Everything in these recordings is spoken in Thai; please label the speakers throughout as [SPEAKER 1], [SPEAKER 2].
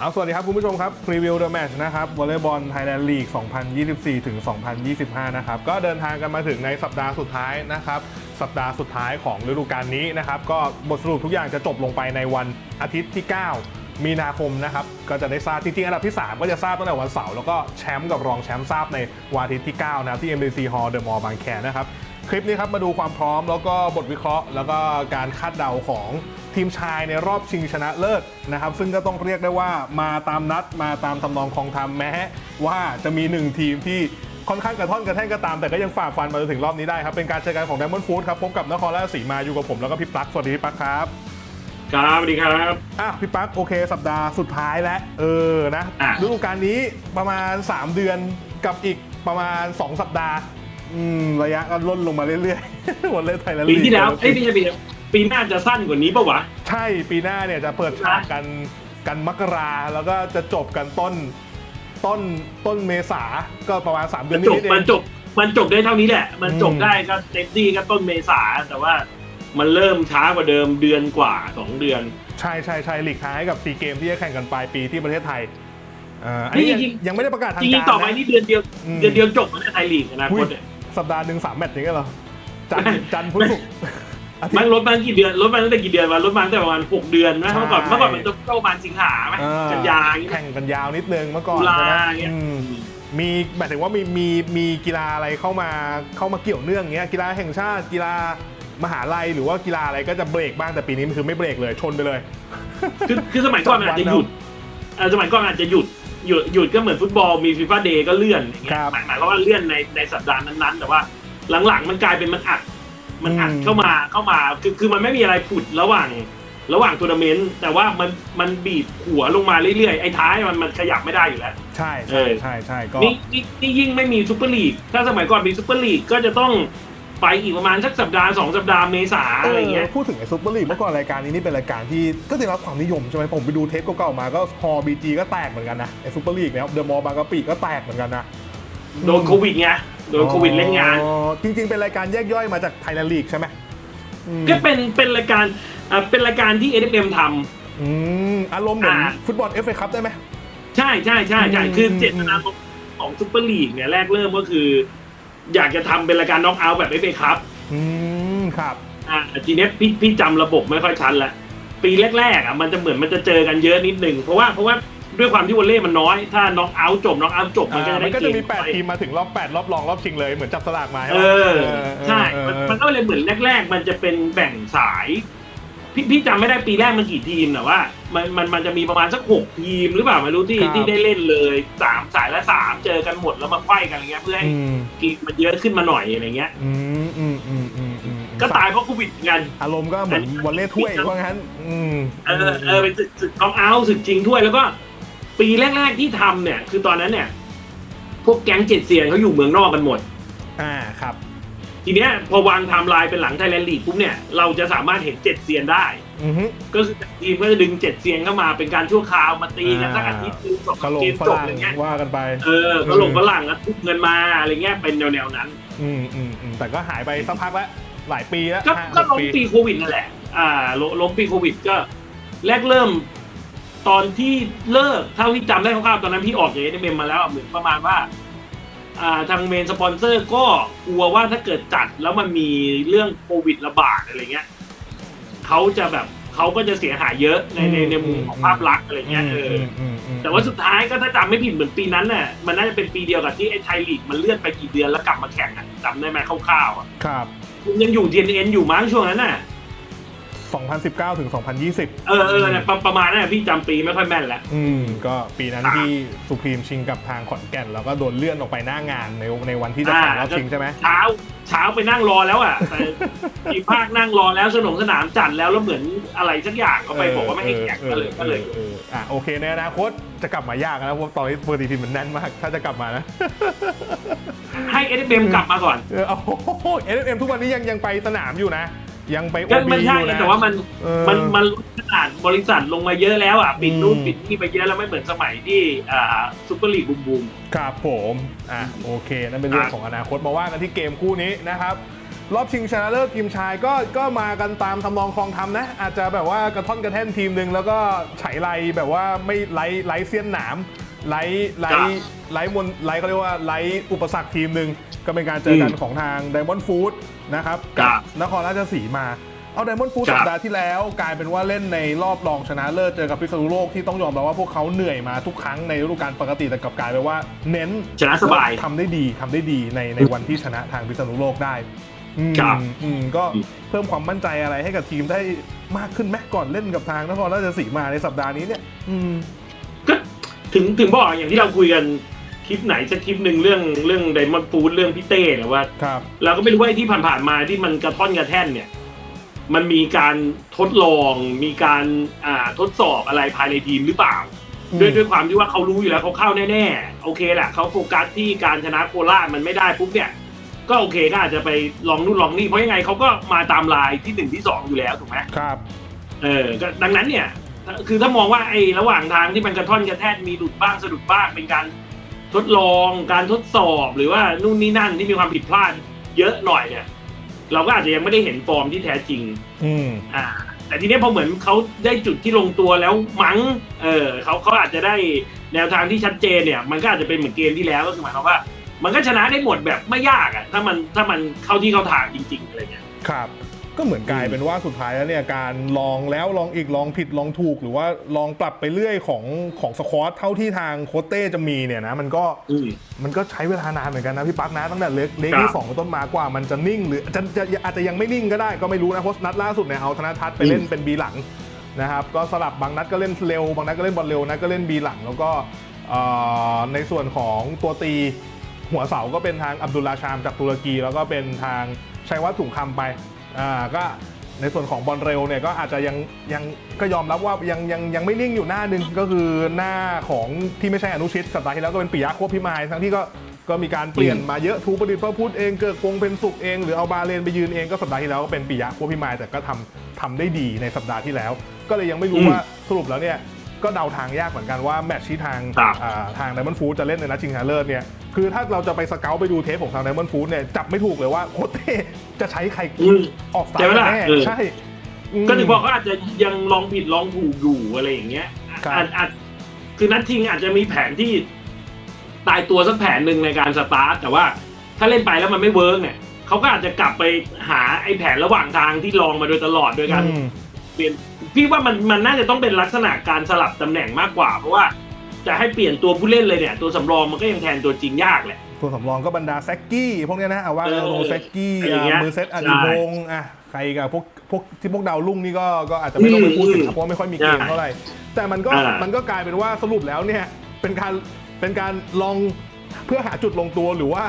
[SPEAKER 1] เอาสวัสดีครับ คุณผู้ชมครับพรีวิวเดอะแมชนะครับวอลเลย์บอลไทยแลนด์ลีก 2024 ถึง 2025 นะครับ ก็เดินทางกันมาถึงในสัปดาห์สุดท้ายนะครับ สัปดาห์สุดท้ายของฤดูกาลนี้นะครับ ก็บทสรุปทุกอย่างจะจบลงไปในวันอาทิตย์ที่ 9 มีนาคมนะครับ ก็จะได้ทราบจริงๆอันดับที่ 3 ก็จะทราบตั้งแต่วันเสาร์แล้วก็แชมป์กับรองแชมป์ทราบในวันอาทิตย์ที่ 9 นะที่ MBC Hall The Mall บางแคนะครับ คลิปนี้ครับมาดูความพร้อมแล้วก็บทวิเคราะห์ แล้วก็การคาดเดาของทีมชายในรอบชิงชนะเลิศนะครับ ซึ่งก็ต้องเรียกได้ว่ามาตามนัดมาตามทำนองคองธรรมแม้ ว่าจะมีหนึ่งทีมที่ค่อนข้างกระท่อนกระแท่นก็ตามแต่ก็ยังฝ่าฟันมาจนถึงรอบนี้ได้ครับ เป็นการเจอกันของ Diamond Food ครับพบกับนครราชสีมาอยู่กับผมแล้วก็พี่ปลั๊กสวัสดีพี่ปลั๊กครับ
[SPEAKER 2] ครับสวัสดีครับ
[SPEAKER 1] อะพี่ปลั๊กโอเค สัปดาห์สุดท้ายแล้วเออนะ
[SPEAKER 2] อะ
[SPEAKER 1] ฤดูกาลนี้ประมาณ 3 เดือนกับอีกประมาณ 2 สัปดาห์ อืมระยะก็ล่นลงมาเรื่อยๆ วันเล่นไทยแล้ว
[SPEAKER 2] ปีที่แล้วเอ้ยไม่ใช่ปีที่แล้วปีหน้าจะสั้นกว่านี้ปะวะ
[SPEAKER 1] ใช่ปีหน้าเนี่ยจะเปิดฉากกันกันมกราแล้วก็จะจบกันต้นต้นต้นเมษาก็ประมาณ3เดือน
[SPEAKER 2] จบ
[SPEAKER 1] นิดๆเอ
[SPEAKER 2] มัน
[SPEAKER 1] ง
[SPEAKER 2] จบมันจบได้เท่านี้แหละ มันจบ
[SPEAKER 1] อืม
[SPEAKER 2] ได้ก็เต็มที่ก็ต้นเมษาแต่ว่ามันเริ่มช้ากว่าเดิมเดือนกว่าสองเดือน
[SPEAKER 1] ใช่ใช่ใช่หลีกทางให้กับซีเกมที่จะแข่งกันปลายปีที่ประเทศไทยอ่าอันนี้ยัง
[SPEAKER 2] จริงๆ
[SPEAKER 1] ยังไม่ได้ประกาศทาง
[SPEAKER 2] จริ
[SPEAKER 1] กางร
[SPEAKER 2] ๆต่อไป
[SPEAKER 1] นะ
[SPEAKER 2] นี่เดือนเดียว
[SPEAKER 1] อืม
[SPEAKER 2] เดือนเดียวจบในไทยลีกอนา
[SPEAKER 1] อุ้
[SPEAKER 2] ค
[SPEAKER 1] ย
[SPEAKER 2] ตเนี่ย
[SPEAKER 1] สัปดาห์หนึ่งสามแมตช์อย่างเงี้ยเหรอจันทร์จันทร์พุธศุกร์อาทิต
[SPEAKER 2] มัน
[SPEAKER 1] ย์
[SPEAKER 2] ลดมากี่เดือนลดมาตั้งแต่กี่เดือนวะลดมาตั้งแต่ประมาณหกเดือนนะ
[SPEAKER 1] ใช่
[SPEAKER 2] เมื่อก่อนเมื่อก่อนมันจะประมาณสิงหาไหม
[SPEAKER 1] เออ
[SPEAKER 2] กันยาอย่างเงี้ย
[SPEAKER 1] แข่งกันยาวนิดนึงเมื่อก่อน
[SPEAKER 2] ตุลา
[SPEAKER 1] ใช่ไหม
[SPEAKER 2] เงี้ย
[SPEAKER 1] อืมมีหมายถึงว่ามีมีมีกีฬาอะไรเข้ามาเข้ามาเกี่ยวเนื่องเงี้ยกีฬาแห่งชาติกีฬามหาลัยหรือว่ากีฬาอะไรก็จะเบรกบ้างแต่ปีนี้มันคือไม่เบรกเลยชนไปเลย
[SPEAKER 2] คือคือสมัยก่อนมันอาจจะหยุดอ่าสมัยก่อนอาจจะหยุด หยุดหยุดก็เหมือนฟุตบอลมีฟีฟ่าเดย์ก็เลื่อนอย่างเงี้
[SPEAKER 1] ครั
[SPEAKER 2] ย
[SPEAKER 1] บ
[SPEAKER 2] หมายหมายความว่าเลื่อนในในสัปดาห์นั้นๆ แต่ว่าหลังๆมันกลายเป็นมันอัดมันอัด
[SPEAKER 1] อืม
[SPEAKER 2] เข้ามาเข้ามาคือคือมันไม่มีอะไรผุดระหว่างระหว่างทัวร์นาเมนต์แต่ว่ามันมันบีบหัวลงมาเรื่อยๆไอ้ท้ายมันมันขยับไม่ได้อยู่แล้ว
[SPEAKER 1] ใช่
[SPEAKER 2] เอ
[SPEAKER 1] ใช่
[SPEAKER 2] อ
[SPEAKER 1] ใช่ใช่ก็
[SPEAKER 2] นี่นี่นี่ยิ่งไม่มีซูเปอร์ลีก ถ้าสมัยก่อนมีซูเปอร์ลีกก็จะต้อง ไปอีกประมาณสักสัปดาห์สองสัปดาห์เมษาอะไรเงี้ย
[SPEAKER 1] พูดถึงไอ้ซุปเปอร์ลีกเมื่อก่อนรายการนี้นี่เป็นรายการที่ก็ได้รับความนิยมใช่ไหมผมไปดูเทปเก่าๆมาก็ฮอบีจีก็แตกเหมือนกันนะไอ้ซุปเปอร์ลีกเนี่ยเดอะมอลล์บางกะปิก็แตกเหมือนกันนะ
[SPEAKER 2] โดนโควิดไงโดนโควิดเล่นงาน
[SPEAKER 1] อ๋อจริงๆเป็นรายการแยกย่อยมาจากไทยแลนด์ลีกใช่ไหมอืม
[SPEAKER 2] ก็เป็นเป็นรายการอ่าเป็นรายการที่ NFM ทำ
[SPEAKER 1] อืมอารมณ์เหมือน
[SPEAKER 2] อ่า
[SPEAKER 1] ฟุตบอลเอฟเอคัพได้ไหม
[SPEAKER 2] ใช่ใช่ใช่ใช่
[SPEAKER 1] อืม
[SPEAKER 2] คือเจตนาของของซูเปอร์ลีกเนี่ยแรกเริ่มก็คือ อยากจะทำเป็นรายการน็อกเอาท์แบบเอฟเอคัพ
[SPEAKER 1] อืมครับ
[SPEAKER 2] อ่าทีเนี้ยพี่พี่จำระบบไม่ค่อยชันละปีแรกๆอะมันจะเหมือนมันจะเจอกันเยอะนิดนึงเพราะว่าเพราะว่าด้วยความที่วอลเล่มันน้อย ถ้าน็อกเอาท์จบน็อกเอาท์จบมันก็จะ
[SPEAKER 1] อ่า
[SPEAKER 2] ได้
[SPEAKER 1] มันก็จะมี
[SPEAKER 2] เก
[SPEAKER 1] 8ทีมมาถึงรอบ 8 รอบรองรอบชิงเลยเหมือนจับสลากมา
[SPEAKER 2] เอ
[SPEAKER 1] ใช่ไหม
[SPEAKER 2] อใช่
[SPEAKER 1] เออ
[SPEAKER 2] มัน
[SPEAKER 1] เออ
[SPEAKER 2] มันก็เลยเหมือนแรก ๆ มันจะเป็นแบ่งสาย พี่พี่จำไม่ได้ปีแรกมันกี่ทีมแต่ว่า มันมันมันจะมีประมาณสักหกทีมหรือเปล่าไม่รู้ที่ที่ได้เล่นเลยสามสายละสามเจอกันหมดแล้วมาไขว้กันอะไรเงี้ยเพื่อให้
[SPEAKER 1] อืม
[SPEAKER 2] เกีมันเยอะขึ้นมาหน่อยอะไรเงี้ย
[SPEAKER 1] อืมอืมอืมอืมอืม
[SPEAKER 2] ก็ตายเพราะโควิดเหมือนกัน
[SPEAKER 1] อารมณ์ก็เหมือนวอลเล่ถ้วยว่างั้น อืม
[SPEAKER 2] เออเออเป็นศึกศึกน้องเอาศึกจริงถ้วยแล้วก็ ปีแรก ๆ ที่ทำเนี่ย คือตอนนั้นเนี่ย พวกแก๊งเจ็ดเซียนเขาอยู่เมืองนอกกันหมด
[SPEAKER 1] อ่าครับ
[SPEAKER 2] ทีเนี้ยพอวางไทม์ไลน์เป็นหลังไทยแลนด์ลีกปุ๊บเนี่ยเราจะสามารถเห็นเจ็ดเซียนได้
[SPEAKER 1] อือฮึ
[SPEAKER 2] ก็คือทีมก็จะดึงเจ็ดเซียนเข้ามาเป็นการชั่วคราวมาตีกัน
[SPEAKER 1] อ่า
[SPEAKER 2] สักอาทิตย์หนึงสอง
[SPEAKER 1] กะโหล
[SPEAKER 2] เก
[SPEAKER 1] ง
[SPEAKER 2] ม
[SPEAKER 1] ฝ
[SPEAKER 2] จบ
[SPEAKER 1] รั่ง
[SPEAKER 2] อะไรเงี้ย
[SPEAKER 1] ว่ากันไป
[SPEAKER 2] เออกระโหลกฝรั่งแล้วทุบเงินมาอะไรเงี้ยเป็นแนวๆนั้น
[SPEAKER 1] อืมอืมอืมแต่ก็หายไปสักพักแล้วหลายปีแล้ว
[SPEAKER 2] ก็
[SPEAKER 1] ห้า
[SPEAKER 2] ก็
[SPEAKER 1] ห
[SPEAKER 2] ล้ม
[SPEAKER 1] ปี
[SPEAKER 2] ปีโควิดนั่นแหละ อ่าล้มล้มปีโควิดก็แรกเริ่ม ตอนที่เลิกเท่าที่จำได้คร่าวๆตอนนั้นพี่ออกจากเอ็มมาแล้วอะเหมือนประมาณว่าอ่า ทางเมนสปอนเซอร์ก็กลัวว่าถ้าเกิดจัดแล้วมันมีเรื่องโควิดระบาดอะไรเงี้ยเขาจะแบบเขาก็จะเสียหายเยอะในในในมุมของภาพลักษณ์อะไรเงี้ยเอออ
[SPEAKER 1] มอืมอืม
[SPEAKER 2] แต่ว่าสุดท้ายก็ถ้าจำไม่ผิดเหมือนปีนั้นน่ะมันน่าจะเป็นปีเดียวกับที่ไอ้ไทยลีกมันเลื่อนไปกี่เดือนแล้วกลับมาแข่งอะจำได้ไหมคร่าวๆอะ
[SPEAKER 1] ครับ
[SPEAKER 2] ยังอยู่ TNN อยู่มั้งช่วงนั้นน่ะ
[SPEAKER 1] 2019 ถึง 2020
[SPEAKER 2] เออเออเนี่ยประประมาณนั้นนะพี่จำปีไม่ค่อยแม่นแล้ว
[SPEAKER 1] อืมก็ปีนั้นที่สุพรีมชิงกับทางขอนแก่น แล้วก็โดนเลื่อนออกไปหน้างานในในวันที่จะแข่งรอบชิงใช่ไหม
[SPEAKER 2] เช้าเช้าไปนั่งรอแล้วอะแต่อีกภาคนั่งรอแล้วสนองสนามจัดแล้วแล้วเหมือนอะไรสักอย่างก็ไปบอกว่าไม่ให้แข่งก็เลยก็เลย
[SPEAKER 1] อออออะโอเคในอนาคตจะกลับมายากนะเพราะตอนนี้ปกติทีมมันแน่นมาก ถ้าจะกลับมานะ
[SPEAKER 2] ให้เอ m กลับมาก่อน
[SPEAKER 1] เออโอ้โหเอ็มทุกวันนี้ยังยังไปสนามอยู่นะ ยังไปโอ
[SPEAKER 2] ก็
[SPEAKER 1] บี
[SPEAKER 2] มัน
[SPEAKER 1] อ
[SPEAKER 2] ใช่
[SPEAKER 1] ยู่นะ
[SPEAKER 2] แต่ว่ามัน
[SPEAKER 1] เออ
[SPEAKER 2] มันมันลดขนาดบริษัทลงมาเยอะแล้วอะปิดนู่น
[SPEAKER 1] อืม
[SPEAKER 2] ปิดนี่ไปเยอะแล้วไม่เหมือนสมัยที่อ่าซูเปอร์ลีกบูมบูม
[SPEAKER 1] ครับผมอะโอเค นั่นเป็นเรื่อง
[SPEAKER 2] อะ
[SPEAKER 1] ของอนาคตมาว่ากันที่เกมคู่นี้นะครับ รอบชิงชนะเลิศทีมชายก็ก็มากันตามทำนองคลองทำนะ อาจจะแบบว่ากระท่อนกระแท่นทีมหนึ่งแล้วก็ไฉไลแบบว่าไม่ไร้ไร้เสี้ยนหนาม ไร้ไร้
[SPEAKER 2] ครับ
[SPEAKER 1] ไร้มนไร้เขาเรียกว่าไร้อุปสรรคทีมหนึ่งก็เป็นการเจอกัน
[SPEAKER 2] อืม
[SPEAKER 1] ของทางไดมอนด์ฟู้ดนะครับ
[SPEAKER 2] ครับ
[SPEAKER 1] นครราชสีมา เอาไดมอนด์ฟู้ด
[SPEAKER 2] ครับ
[SPEAKER 1] สัปดาห์ที่แล้ว กลายเป็นว่าเล่นในรอบรองชนะเลิศเจอกับพิษณุโลกที่ต้องยอมรับว่าพวกเขาเหนื่อยมาทุกครั้งในฤดูกาลปกติแต่กลับกลายเป็นว่า เน้น
[SPEAKER 2] ชนะสบาย
[SPEAKER 1] ทำได้ดีทำได้ดีในในวันที่ชนะทางพิษณุโลกได้อืม
[SPEAKER 2] ครับ
[SPEAKER 1] อืมก็
[SPEAKER 2] อืม
[SPEAKER 1] เพิ่มความมั่นใจอะไรให้กับทีมได้มากขึ้นแม้ก่อนเล่นกับทางนครราชสีมาในสัปดาห์นี้เนี่ย อืม
[SPEAKER 2] ก็ ถึงถึงบอกอย่างที่เราคุยกันคลิปไหนสักคลิปหนึ่งเรื่องเรื่องไดมอนด์ฟูดเรื่องพี่เต้เนี่ยว่า
[SPEAKER 1] ครับ
[SPEAKER 2] เราก็ไม่รู้ว่าไอ้ที่ผ่านๆมาที่มันกระท่อนกระแท่นเนี่ย มันมีการทดลองมีการอ่าทดสอบอะไรภายในทีมหรือเปล่า
[SPEAKER 1] อืม
[SPEAKER 2] ด้วยด้วยความที่ว่าเขารู้อยู่แล้วเขาเข้าแน่ๆ โอเคแหละเขาโฟกัสที่การชนะโคราชมันไม่ได้ปุ๊บเนี่ย ก็โอเคก็อาจจะไปลองนู่นลองนี่เพราะยังไงเขาก็มาตามลายที่หนึ่งที่สองอยู่แล้วถูกไหม
[SPEAKER 1] ครับ
[SPEAKER 2] เออก็ดังนั้นเนี่ย คือถ้ามองว่าไอ้ระหว่างทางที่มันกระท่อนกระแท่นมีหลุดบ้างสะดุดบ้างเป็นการทดลองการทดสอบหรือว่านู่นนี่นั่นที่มีความผิดพลาดเยอะหน่อยเนี่ย เราก็อาจจะยังไม่ได้เห็นฟอร์มที่แท้จริง
[SPEAKER 1] อืม
[SPEAKER 2] อ่า แต่ทีเนี้ยพอเหมือนเขาได้จุดที่ลงตัวแล้วมั้ง เออเขาเขาอาจจะได้แนวทางที่ชัดเจนเนี่ย มันก็อาจจะเป็นเหมือนเกมที่แล้วก็คือหมายความว่า มันก็ชนะได้หมดแบบไม่ยากอะ่ะถ้ามันถ้ามันเข้าที่เข้าทางจริง ๆอะไรเงี้ย
[SPEAKER 1] ครับ ก็เหมือนกลายเป็นว่าสุดท้ายแล้วเนี่ยการลองแล้วลองอีกลองผิดลองถูก หรือว่าลองปรับไปเรื่อยของของสควอตเท่าที่ทางโคชเต้จะมีเนี่ยนะมันก็
[SPEAKER 2] อืม
[SPEAKER 1] มันก็ใช้เวลานานเหมือนกันนะพี่ปั๊กนะตั้งแต่เล็กเล็ก
[SPEAKER 2] ครับ
[SPEAKER 1] ที่สองเป็นต้นมากว่ามันจะนิ่ง หรือจะจะอาจจะยังไม่นิ่งก็ได้ก็ไม่รู้นะเพราะนัดล่าสุดเนี่ยเอาธนทัศน์ไปเล่นเป็นบีหลังนะครับก็สลับบางนัดก็เล่นเร็ว บางนัดก็เล่นบอลเร็วนัดก็เล่นบีหลัง แล้วก็เอ่อในส่วนของตัวตีหัวเสาก็เป็นทางอับดุลลาชามจากตุรกี แล้วก็เป็นทางชัยวัฒน์ถุงคำไป อ่าก็ในส่วนของบอลเร็วเนี่ยก็อาจจะยังยังก็ยอมรับว่ายังยังยังไม่นิ่งอยู่หน้าหนึ่งก็คือหน้าของที่ไม่ใช่อนุชิตสัปดาห์ที่แล้วก็เป็นปิยะควบพิมายทั้งที่ก็ก็มีการเปลี่ยนมาเยอะทูประดิษฐ์พระพุทธเองเกิดคงเป็นสุขเองหรือเอาบาเลนไปยืนเองก็สัปดาห์ที่แล้วก็เป็นปิยะควบพิมายแต่ก็ทำทำได้ดีในสัปดาห์ที่แล้ว ก็เลยยังไม่รู้
[SPEAKER 2] อืม
[SPEAKER 1] ว่าสรุปแล้วเนี่ย ก็เดาทางยากเหมือนกันว่าแมตช์ที่ทาง
[SPEAKER 2] ครับ
[SPEAKER 1] อ่าทางไดมอนด์ฟูดจะเล่นในนัดชิงชนะเลิศเนี่ยคือถ้าเราจะไปสเกลไปดูเทปของทางไดมอนด์ฟูดเนี่ยจับไม่ถูกเลยว่าโคชเต้จะใช้ใคร
[SPEAKER 2] อืม
[SPEAKER 1] ออกสตา
[SPEAKER 2] ใช่
[SPEAKER 1] ร์
[SPEAKER 2] ไหม
[SPEAKER 1] ท
[SPEAKER 2] ล่ะ
[SPEAKER 1] แน่
[SPEAKER 2] เออ
[SPEAKER 1] ใช่ม
[SPEAKER 2] ก็ถึงบอกเขาอาจจะยังลองผิดลองถูกอยู่อะไรอย่างเงี้ย
[SPEAKER 1] ครับ
[SPEAKER 2] อาจอาจคือนัดทิงอาจจะมีแผนที่ตายตัวสักแผนหนึ่งในการสตาร์ทแต่ว่าถ้าเล่นไปแล้วมันไม่เวิร์กเนี่ยเขาก็อาจจะกลับไปหาไอ้แผนระหว่างทางที่ลองมาโดยตลอดโดยการ
[SPEAKER 1] อืม
[SPEAKER 2] เปลี่ยน พี่ว่ามันมันน่าจะต้องเป็นลักษณะการสลับตำแหน่งมากกว่า เพราะว่าจะให้เปลี่ยนตัวผู้เล่นเลยเนี่ย ตัวสำรองมันก็ยังแทนตัวจริงยากแหละ
[SPEAKER 1] ตัวสำรองก็บรรดาแซกกี้พวกเนี้ยนะเอาว่า
[SPEAKER 2] เออ
[SPEAKER 1] โรแซกกี้
[SPEAKER 2] อะไรอย่างเงี้ย
[SPEAKER 1] มือเซตอาดิพงษ์อะใครกับพวกพวกที่พวกดาวรุ่งนี่ก็ก็อาจจะไม่ต้องไปพูดถึง
[SPEAKER 2] อืม
[SPEAKER 1] นะเพราะว่าไม่ค่อยมีเกม
[SPEAKER 2] ใช่
[SPEAKER 1] เท่าไหร่แต่มันก็
[SPEAKER 2] อ่ามั
[SPEAKER 1] มันก็กลายเป็นว่าสรุปแล้วเนี่ยเป็นการเป็นการลองเพื่อหาจุดลงตัวหรือว่า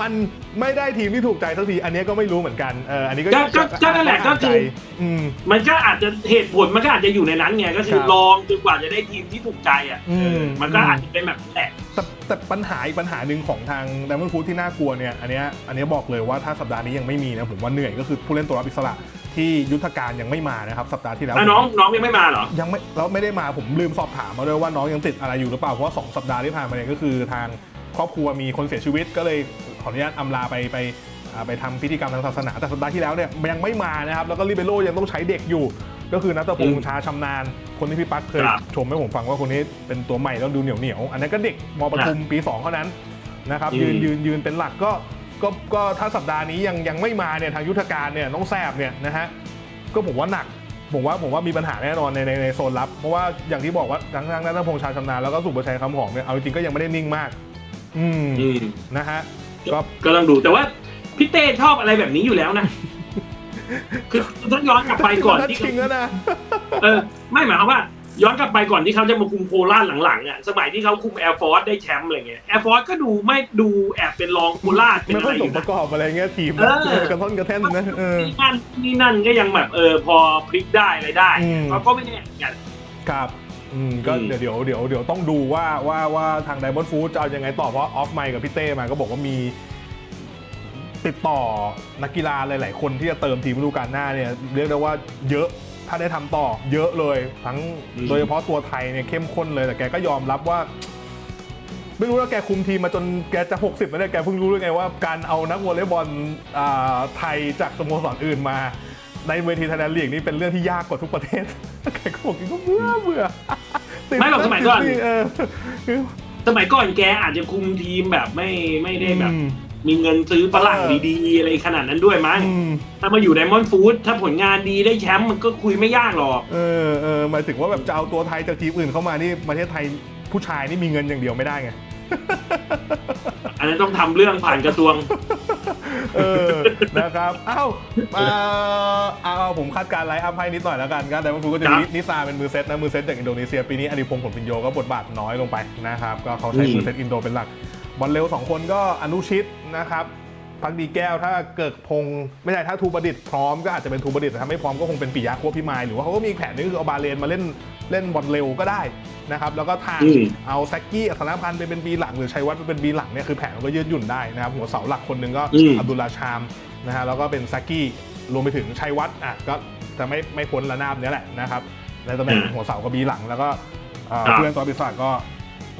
[SPEAKER 1] มันไม่ได้ทีมที่ถูกใจสักที อันเนี้ยก็ไม่รู้เหมือนกันเอออันนี้ก็
[SPEAKER 2] ก็ก็ก็นั่นแหละก็คือ
[SPEAKER 1] อืม
[SPEAKER 2] มันก็อาจจะเหตุผลมันก็อาจจะอยู่ในนั้นไงก็คือ
[SPEAKER 1] ครับ
[SPEAKER 2] ลองจนกว่าจะได้ทีมที่ถูกใจอะ
[SPEAKER 1] อืม
[SPEAKER 2] เออมันก็อาจจะเป็นแบบนั้นแหละ
[SPEAKER 1] แต่แต่ปัญหาอีกปัญหาหนึ่งของทางไดมอนด์ฟูดที่น่ากลัวเนี่ยอันเนี้ยอันเนี้ยบอกเลยว่าถ้าสัปดาห์นี้ยังไม่มีนะผมว่าเหนื่อยก็คือผู้เล่นตัวรับอิสระที่ยุทธการยังไม่มานะครับสัปดาห์ที่แล้ว
[SPEAKER 2] อะน้องน้องยังไม่มาเหรอ
[SPEAKER 1] ยังไม่แล้วไม่ได้มาผมลืมสอบถามมาด้วยว่าน้องยังติดอะไรอยู่หรือเปล่าเพราะว่าสองสัปดาห์ที่ผ่านมาเนี่ยก็คือทางครอบครัวมีคนเสียชีวิตก็เลย ขออนุญาตอำลาไปไปอ่าไปทำพิธีกรรมทางศาสนาแต่สัปดาห์ที่แล้วเนี่ยยังไม่มานะครับ แล้วก็ลิเบโร่ยังต้องใช้เด็กอยู่ ก็คือนัทพง
[SPEAKER 2] อื
[SPEAKER 1] ษ์
[SPEAKER 2] ม
[SPEAKER 1] ชาชำนาญ คนที่พี่ปั๊กเคย
[SPEAKER 2] ครับ
[SPEAKER 1] ชมให้ผมฟังว่าคนนี้เป็นตัวใหม่แล้วดูเหนียวเหนียวๆอันนั้นก็เด็กมปทุมปี2เท่านั้นนะครับ
[SPEAKER 2] อืม
[SPEAKER 1] ยืนยืนยืนเป็นหลักก็ก็ก็ถ้าสัปดาห์นี้ยังยังไม่มาเนี่ยทางยุทธการเนี่ยน้องแซบเนี่ยนะฮะก็ผมว่าหนักผมว่าผมว่ามีปัญหาแน่นอนในในในโซนรับ เพราะว่าอย่างที่บอกว่าทั้งทางนัทพงษ์ชาชำนาญแล้วก็สุประชัยคำหอมเนี่ยเอาจริงๆก็ยังไม่ได้นิ่งมาก อืม
[SPEAKER 2] อืม
[SPEAKER 1] นะฮะ ก็
[SPEAKER 2] ก็ต้องดูแต่ว่าพี่เต้ชอบอะไรแบบนี้อยู่แล้วนะ คือถ้าย้อนกลับไปก่อน
[SPEAKER 1] นัด
[SPEAKER 2] ที่
[SPEAKER 1] ชิงแล้วนะ
[SPEAKER 2] เออ ไม่หมายความว่า ย้อนกลับไปก่อนที่เขาจะมาคุมโคราชหลังๆอะสมัยที่เขาคุมแอร์ฟอร์สได้แชมป์อะไรเงี้ยแอร์ฟอร์สก็ดูไม่ดูแอบเป็นรองโคราชเป็น
[SPEAKER 1] ไม่
[SPEAKER 2] อะ
[SPEAKER 1] ค่
[SPEAKER 2] ไร
[SPEAKER 1] อย
[SPEAKER 2] อ
[SPEAKER 1] สม
[SPEAKER 2] ยู่
[SPEAKER 1] ป
[SPEAKER 2] นะ
[SPEAKER 1] ระกอบอะไรเงี้ยทีม
[SPEAKER 2] เออ
[SPEAKER 1] กระท่อนกระแท่นนะเออ
[SPEAKER 2] นี่นั่นนี่นั่นก็ยังแบบเออพอพลิกได้อะไรได้
[SPEAKER 1] อืม
[SPEAKER 2] เขาก็ไม่แน่เหมือนกัน
[SPEAKER 1] ครับ อืมก็
[SPEAKER 2] อืม
[SPEAKER 1] เดี๋ยวเดี๋ยวเดี๋ยวเดี๋ยวต้องดูว่าว่าว่าทางไดมอนด์ฟู้ดจะเอายังไงต่อเพราะออฟไมค์กับพี่เต้มาก็บอกว่ามีติดต่อนักกีฬาหลาย ๆ คนที่จะเติมทีมฤดูกาลหน้าเนี่ยเรียกได้ว่าเยอะถ้าได้ทำต่อ เยอะเลย ทั้ง
[SPEAKER 2] อืม
[SPEAKER 1] โดยเฉพาะตัวไทยเนี่ยเข้มข้นเลยแต่แกก็ยอมรับว่า ไม่รู้ว่าแกคุมทีมมาจนแกจะ 60แล้วเนี่ยแกเพิ่งรู้ได้ไงว่าการเอานักวอลเลย์บอลอ่าไทยจากสโมสรอื่นมา ในเวทีไทยแลนด์ลีกนี่เป็นเรื่องที่ยากกว่าทุกประเทศแกก็บอกแกก็เบื่อเบื่อติด
[SPEAKER 2] ไม่หรอกสมัยก่อน
[SPEAKER 1] ติดเออ
[SPEAKER 2] สมัยก่อนแกอาจจะคุมทีมแบบไม่ไม่ได้แบบ
[SPEAKER 1] อืม
[SPEAKER 2] มีเงินซื้อฝรั่ง
[SPEAKER 1] เออ
[SPEAKER 2] ดีๆอะไรขนาดนั้นด้วยมั้ง
[SPEAKER 1] อืม
[SPEAKER 2] ถ้ามาอยู่ไดมอนด์ฟู้ดถ้าผลงานดีได้แชมป์มันก็คุยไม่ยากหรอก
[SPEAKER 1] เออเออหมายถึงว่าแบบจะเอาตัวไทยจากทีมอื่นเข้ามานี่ประเทศไทยผู้ชายนี่มีเงินอย่างเดียวไม่ได้ไง
[SPEAKER 2] อันนั้นต้องทำเรื่องผ่านกระทรวง
[SPEAKER 1] เออนะครับเอ้าเอ่อเอาเอาผมคาดการณ์ไลฟ์อัพให้นิดหน่อยแล้วกันก็แต่ว่าฟูก็จะ
[SPEAKER 2] ครับ
[SPEAKER 1] มีนิซาเป็นมือเซตนะมือเซตจากอินโดนีเซียปีนี้อดิพงศ์ผลปิญโยก็บทบาทน้อยลงไปนะครับก็เขาใช้
[SPEAKER 2] อืม
[SPEAKER 1] มือเซตอินโดเป็นหลักบอลเร็ว 2 คนก็อนุชิตนะครับพักดีแก้วถ้าเกิดพงษ์ไม่ใช่ถ้าทูประดิษฐ์พร้อมก็อาจจะเป็นทูประดิษฐ์แต่ถ้าไม่พร้อมก็คงเป็นปิยะควบพิมายหรือว่าเขาก็มีแผนนี่คือเอาบาเลนมาเล่นเล่นบอลเร็วก็ได้ นะครับแล้วก็ทาง
[SPEAKER 2] อืม
[SPEAKER 1] เอาแซกกี้อัศนพันธ์ไปเป็นบีหลังหรือชัยวัฒน์ไปเป็นบีหลังเนี่ยคือแผนมันก็ยืดหยุ่นได้นะครับหัวเสาหลักคนหนึ่งก็
[SPEAKER 2] อืม
[SPEAKER 1] อับดุลลาชามนะฮะแล้วก็เป็นแซกกี้รวมไปถึงชัยวัฒน์อะก็จะไม่ไม่พ้นระนาบเนี้ยแหละนะครับในตำแหน่งหัวเสาก็บีหลังแล้วก็เอ่อ
[SPEAKER 2] ครับ
[SPEAKER 1] เพื่อนตัวปีศาจก็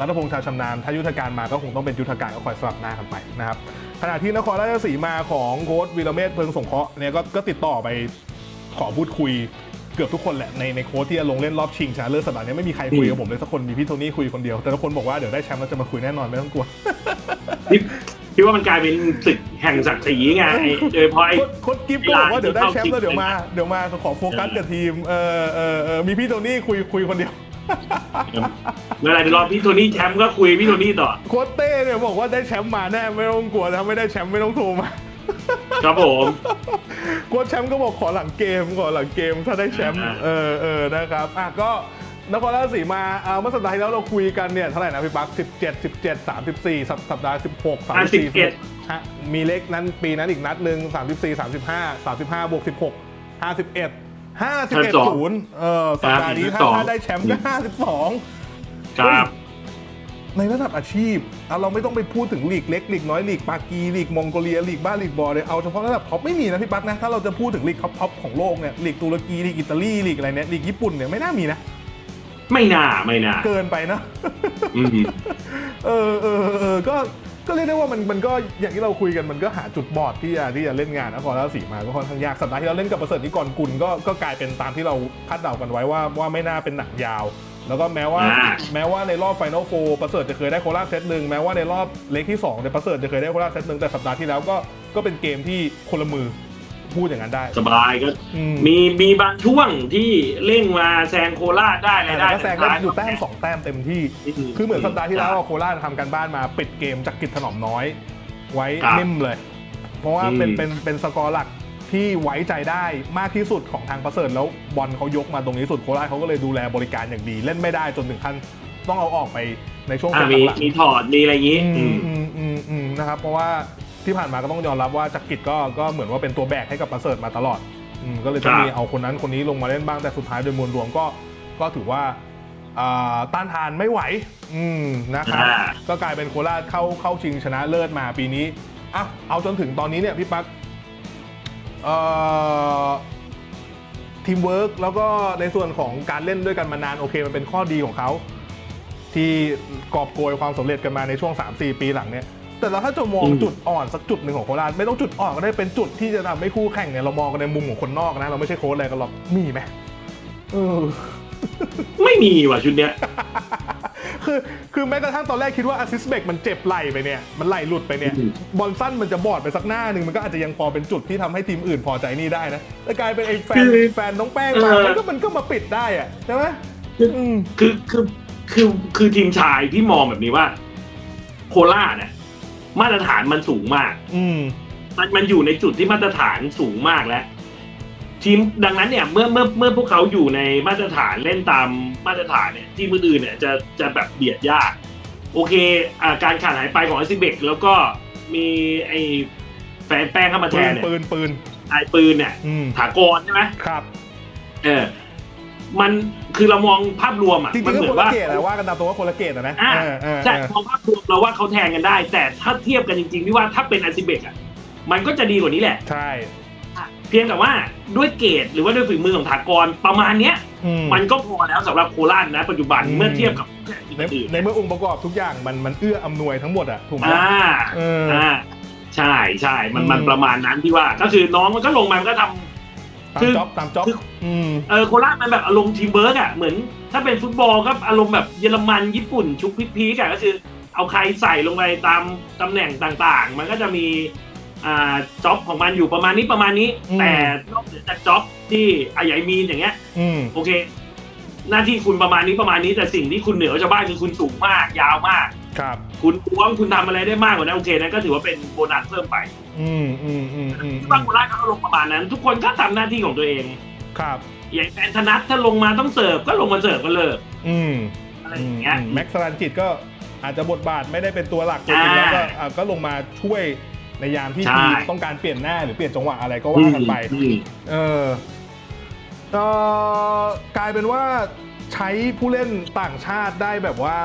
[SPEAKER 1] รัตพงษ์ชาชำนาญถ้ายุทธการมาก็คงต้องเป็นยุทธการก็คอยสลับหน้ากันไปนะครับขณะที่นครราชสีมาของโค้ชวีรเมธเพิงสงเคราะห์เนี่ยก็ก็ติดต่อไปขอพูดคุย เกือบทุกคนแหละในในโค้ชที่จะลงเล่นรอบชิงชนะเลิศสัปดาห์นี้ไม่มีใครคุยกับผมเลยสักคนมีพี่โทนี่คุยคนเดียว แต่ทุกคนบอกว่าเดี๋ยวได้แชมป์แล้วจะมาคุยแน่นอนไม่ต้องกลัว
[SPEAKER 2] พี่พี่ว่ามันกลายเป็นศึกแห่งศักดิ์ศรีไงไอ้โดยเฉพาะไอ้
[SPEAKER 1] โค้ชโค้ชกิฟก็บอกว่าเดี๋ยวได้แชมป์แล้วเดี๋ยวมาเดี๋ยวมาขอโฟกัสกับทีมเออเออเออมีพี่โทนี่คุยคุยคนเดียว
[SPEAKER 2] เมื่อไหรรอพี่โทนี่แชมป์ก็คุยพี่โทนี่ต่อ
[SPEAKER 1] โค้ชเต้เนี่ยบอกว่าได้แชมป์มาแน่ไม่ต้องกลัวถ้าไม่ได้แชมป์ไม่ต้องโทรมา
[SPEAKER 2] ครับผม
[SPEAKER 1] โค้ชแชมป์ก็บอกขอหลังเกมขอหลังเกมถ้าได้แชมป์
[SPEAKER 2] อ่า
[SPEAKER 1] เออเออนะครับอะก็นครราชสีมาเอาเมื่อสัปดาห์ที่แล้วเราคุยกันเนี่ยเท่าไหร่นะพี่ปัก17 17 34 สัปสัปดาห์ 16
[SPEAKER 2] อะ
[SPEAKER 1] 34
[SPEAKER 2] 11
[SPEAKER 1] ฮะมีเลขนั้นปีนั้นอีกนัดหนึ่ง34 35 35บวก16 51 51ศูนย์เออสัปดาห์นี้ถ้า
[SPEAKER 2] 52
[SPEAKER 1] ถ้าได้แชมป์ก็52
[SPEAKER 2] ครับ
[SPEAKER 1] ในระดับอาชีพเอาเราไม่ต้องไปพูดถึงลีกเล็กลีกน้อยลีกปากีลีกมองโกเลียลีกบ้าลีกบอลเลยเอาเฉพาะระดับท็อปไม่มีนะพี่ปั๊กนะถ้าเราจะพูดถึงลีกท็อปท็อปของโลกเนี่ยลีกตุรกีลีกอิตาลีลีกอะไรเนี่ยลีกญี่ปุ่นเนี่ยไม่น่ามีนะ
[SPEAKER 2] ไม่น่าไม่น่า
[SPEAKER 1] เกินไปนะ
[SPEAKER 2] อืม
[SPEAKER 1] เออเออเออก็ก็เรียกได้ว่ามันมันก็อย่างที่เราคุยกันมันก็หาจุดบอดที่จะที่จะเล่นงานนครราชสีมาก็ค่อนข้างยากสัปดาห์ที่เราเล่นกับประเสริฐนิกรกุลก็ก็กลายเป็นตามที่เราคาดเดากันไว้ว่าว่าไม่น่าเป็นหนังยาว แล้วก็แม้ว่า
[SPEAKER 2] อ่า
[SPEAKER 1] แม้ว่าในรอบไฟนอลโฟประเสริฐจะเคยได้โคราชเซตหนึ่งแม้ว่าในรอบเล็กที่2เนี่ยประเสริฐจะเคยได้โคราชเซตหนึ่งแต่สัปดาห์ที่แล้วก็ก็เป็นเกมที่คนละมือพูดอย่างนั้นได้
[SPEAKER 2] สบายก็
[SPEAKER 1] อืม
[SPEAKER 2] มีมีบางช่วงที่เร่งมาแซงโคราชได้อะไร
[SPEAKER 1] แต่
[SPEAKER 2] ได้
[SPEAKER 1] ก็แซงได้อยู่แต้มสองแต้มเต็มที่ คือเหมือนสัปดาห์ที่แล้วอะโคราชทำการบ้านมาปิดเกมจากกิจถนอมน้อย ไว้
[SPEAKER 2] ครับ
[SPEAKER 1] นิ่มเลย เพราะว่าเป็น
[SPEAKER 2] อืม
[SPEAKER 1] เป็นเป็นสกอร์หลัก ที่ไว้ใจได้มากที่สุดของทางประเสริฐแล้วบอลเขายกมาตรงนี้สุดโคราชเขาก็เลยดูแลบริการอย่างดี เล่นไม่ได้จนถึงขั้นต้องเอาออกไปในช่วง
[SPEAKER 2] อะ
[SPEAKER 1] เซต
[SPEAKER 2] มี
[SPEAKER 1] หลัง
[SPEAKER 2] มีถอดมีอะไรอย่างงี้
[SPEAKER 1] อื
[SPEAKER 2] อื
[SPEAKER 1] ม
[SPEAKER 2] ม
[SPEAKER 1] อืมอืมอืมนะครับ เพราะว่าที่ผ่านมาก็ต้องยอมรับว่าจักริดก็ก็เหมือนว่าเป็นตัวแบกให้กับประเสริฐมาตลอดอืมก็เลยต้อง
[SPEAKER 2] ครับ
[SPEAKER 1] มีเอาคนนั้นคนนี้ลงมาเล่นบ้างแต่สุดท้ายโดยมวลรวมก็ก็ถือว่าอ่าต้านทานไม่ไหวอืมนะครับ
[SPEAKER 2] อ่า
[SPEAKER 1] ก็กลายเป็นโคราชเข้าเข้าชิงชนะเลิศมาปีนี้อะเอาจนถึงตอนนี้เนี่ยพี่ปั๊กเอ่อ ทีมเวิร์กแล้วก็ในส่วนของการเล่นด้วยกันมานานโอเค มันเป็นข้อดีของเขา ที่กอบโกยความสำเร็จกันมาในช่วง 3-4 ปีหลังเนี่ยแต่เราถ้าจะมอง
[SPEAKER 2] อืม
[SPEAKER 1] จุดอ่อนสักจุดหนึ่งของโคราชไม่ต้องจุดอ่อนก็ได้เป็นจุดที่จะทำให้คู่แข่งเนี่ยเรามองกันในมุมของคนนอกนะ เราไม่ใช่โค้ชอะไรกันหรอกมีไหมเออ
[SPEAKER 2] ไม่มีว่ะชุดเนี้ย
[SPEAKER 1] คือคือแม้กระทั่งตอนแรกคิดว่าอาซิสเบกมันเจ็บไหล่ไปเนี่ย มันไหล่หลุดไปเนี่ย
[SPEAKER 2] อืม
[SPEAKER 1] บอลสั้นมันจะบอดไปสักหน้าหนึ่งมันก็อาจจะยังพอเป็นจุดที่ทำให้ทีมอื่นพอใจนี่ได้นะแต่กลายเป็นไอ้แฟนแฟนน้องแป้งมา มันก็มันก็มาปิดได้อะใช่ไหมอืม
[SPEAKER 2] คือคือคือคือทีมชายพี่มองแบบนี้ว่า โคราชเนี่ยมาตรฐานมันสูงมาก
[SPEAKER 1] อืม
[SPEAKER 2] มันมันอยู่ในจุดที่มาตรฐานสูงมากแล้ว ทีมดังนั้นเนี่ยเมื่อเมื่อเมื่อพวกเขาอยู่ในมาตรฐานเล่นตามมาตรฐานเนี่ยทีมอื่นๆเนี่ยจะจะแบบเบียดยาก โอเคอ่าการขาดหายไปของอาซิเบกแล้วก็มีไอ้แฟนแป้งเข้ามาแท
[SPEAKER 1] ปื
[SPEAKER 2] น
[SPEAKER 1] น
[SPEAKER 2] เนี่ย
[SPEAKER 1] ปืนปืน
[SPEAKER 2] ไอ้ปืนเนี่ย
[SPEAKER 1] อืม
[SPEAKER 2] ถากรใช่ไหม
[SPEAKER 1] ครับ
[SPEAKER 2] เออมันคือเรามองภาพรวมอะ
[SPEAKER 1] จริง
[SPEAKER 2] มั
[SPEAKER 1] ๆก็
[SPEAKER 2] เหมื
[SPEAKER 1] ค
[SPEAKER 2] อนน
[SPEAKER 1] ละ
[SPEAKER 2] ว่า
[SPEAKER 1] เกตนะว่ากันตามตัวว่าคนละเกตอะนะ
[SPEAKER 2] อ่า
[SPEAKER 1] เออเออ
[SPEAKER 2] ใช่
[SPEAKER 1] เออ
[SPEAKER 2] มองภาพรวมเราว่าเขาแทงกันได้ แต่ถ้าเทียบกันจริงๆพี่ว่าถ้าเป็นอาซิเบกอะมันก็จะดีกว่านี้แหละ
[SPEAKER 1] ใช่
[SPEAKER 2] เพียงแต่ว่าด้วยเกรดหรือว่าด้วยฝีมือของถากรประมาณเนี้ย
[SPEAKER 1] อืม
[SPEAKER 2] มันก็พอแล้วสำหรับโคราชนะปัจจุบัน
[SPEAKER 1] อืม
[SPEAKER 2] เมื่อเทียบกับแข่งทีม
[SPEAKER 1] ใน
[SPEAKER 2] อื่น
[SPEAKER 1] ในเมื่อองค์ประกอบทุกอย่างมันมันเอื้ออำนวยทั้งหมดอะถูกไหม
[SPEAKER 2] อ่า
[SPEAKER 1] เออ
[SPEAKER 2] อ่าใช่ใช่มัน
[SPEAKER 1] อืม
[SPEAKER 2] มันประมาณนั้นที่ว่า ก็คือน้องมันก็ลงมามันก็ทำ
[SPEAKER 1] ตาม
[SPEAKER 2] คือ
[SPEAKER 1] จ็อบตามจ็อบ
[SPEAKER 2] คือ
[SPEAKER 1] อืม
[SPEAKER 2] เออโคราชมันแบบอารมณ์ทีมเบิร์กอะเหมือน ถ้าเป็นฟุตบอลก็อารมณ์แบบเยอรมันญี่ปุ่นชุกพีกๆอะก็คือ เอาใครใส่ลงไปตามตำแหน่งต่างๆ มันก็จะมี อ่าจ็อบของมันอยู่ประมาณนี้ประมาณนี้
[SPEAKER 1] อืม
[SPEAKER 2] แต่นอกเหนือจากจ็อบที่อาใหญ่มีนอย่างเงี้ย
[SPEAKER 1] อืม
[SPEAKER 2] โอเค หน้าที่คุณประมาณนี้ประมาณนี้แต่สิ่งที่คุณเหนือกว่าชาวบ้านคือคุณสูงมาก ยาวมาก
[SPEAKER 1] ครับ
[SPEAKER 2] คุณท้วงคุณทำอะไรได้มากกว่านั้นโอเคนั่นก็ถือว่าเป็นโบนัสเพิ่มไป
[SPEAKER 1] อืมอืมอืมอืม
[SPEAKER 2] ที่บ้านโคราชก็ลงประมาณนั้น ทุกคนก็ทำหน้าที่ของตัวเอง
[SPEAKER 1] ครับ
[SPEAKER 2] อย่างแฟนธนัทถ้าลงมาต้องเสิร์ฟก็ลงมาเสิร์ฟกันเลย
[SPEAKER 1] อืม
[SPEAKER 2] อะไรอย่างเงี้ย
[SPEAKER 1] แม็กซ์สลันกิตก็อาจจะบทบาทไม่ได้เป็นตัวหลักตัวจริงแล้วก็
[SPEAKER 2] อ่า
[SPEAKER 1] อะก็ลงมาช่วย ในยามที่
[SPEAKER 2] ใช่
[SPEAKER 1] ทีมต้องการเปลี่ยนหน้าหรือเปลี่ยนจังหวะอะไรก็ว่ากันไป
[SPEAKER 2] อืม
[SPEAKER 1] เออเออกลายเป็นว่าใช้ผู้เล่นต่างชาติได้แบบว่า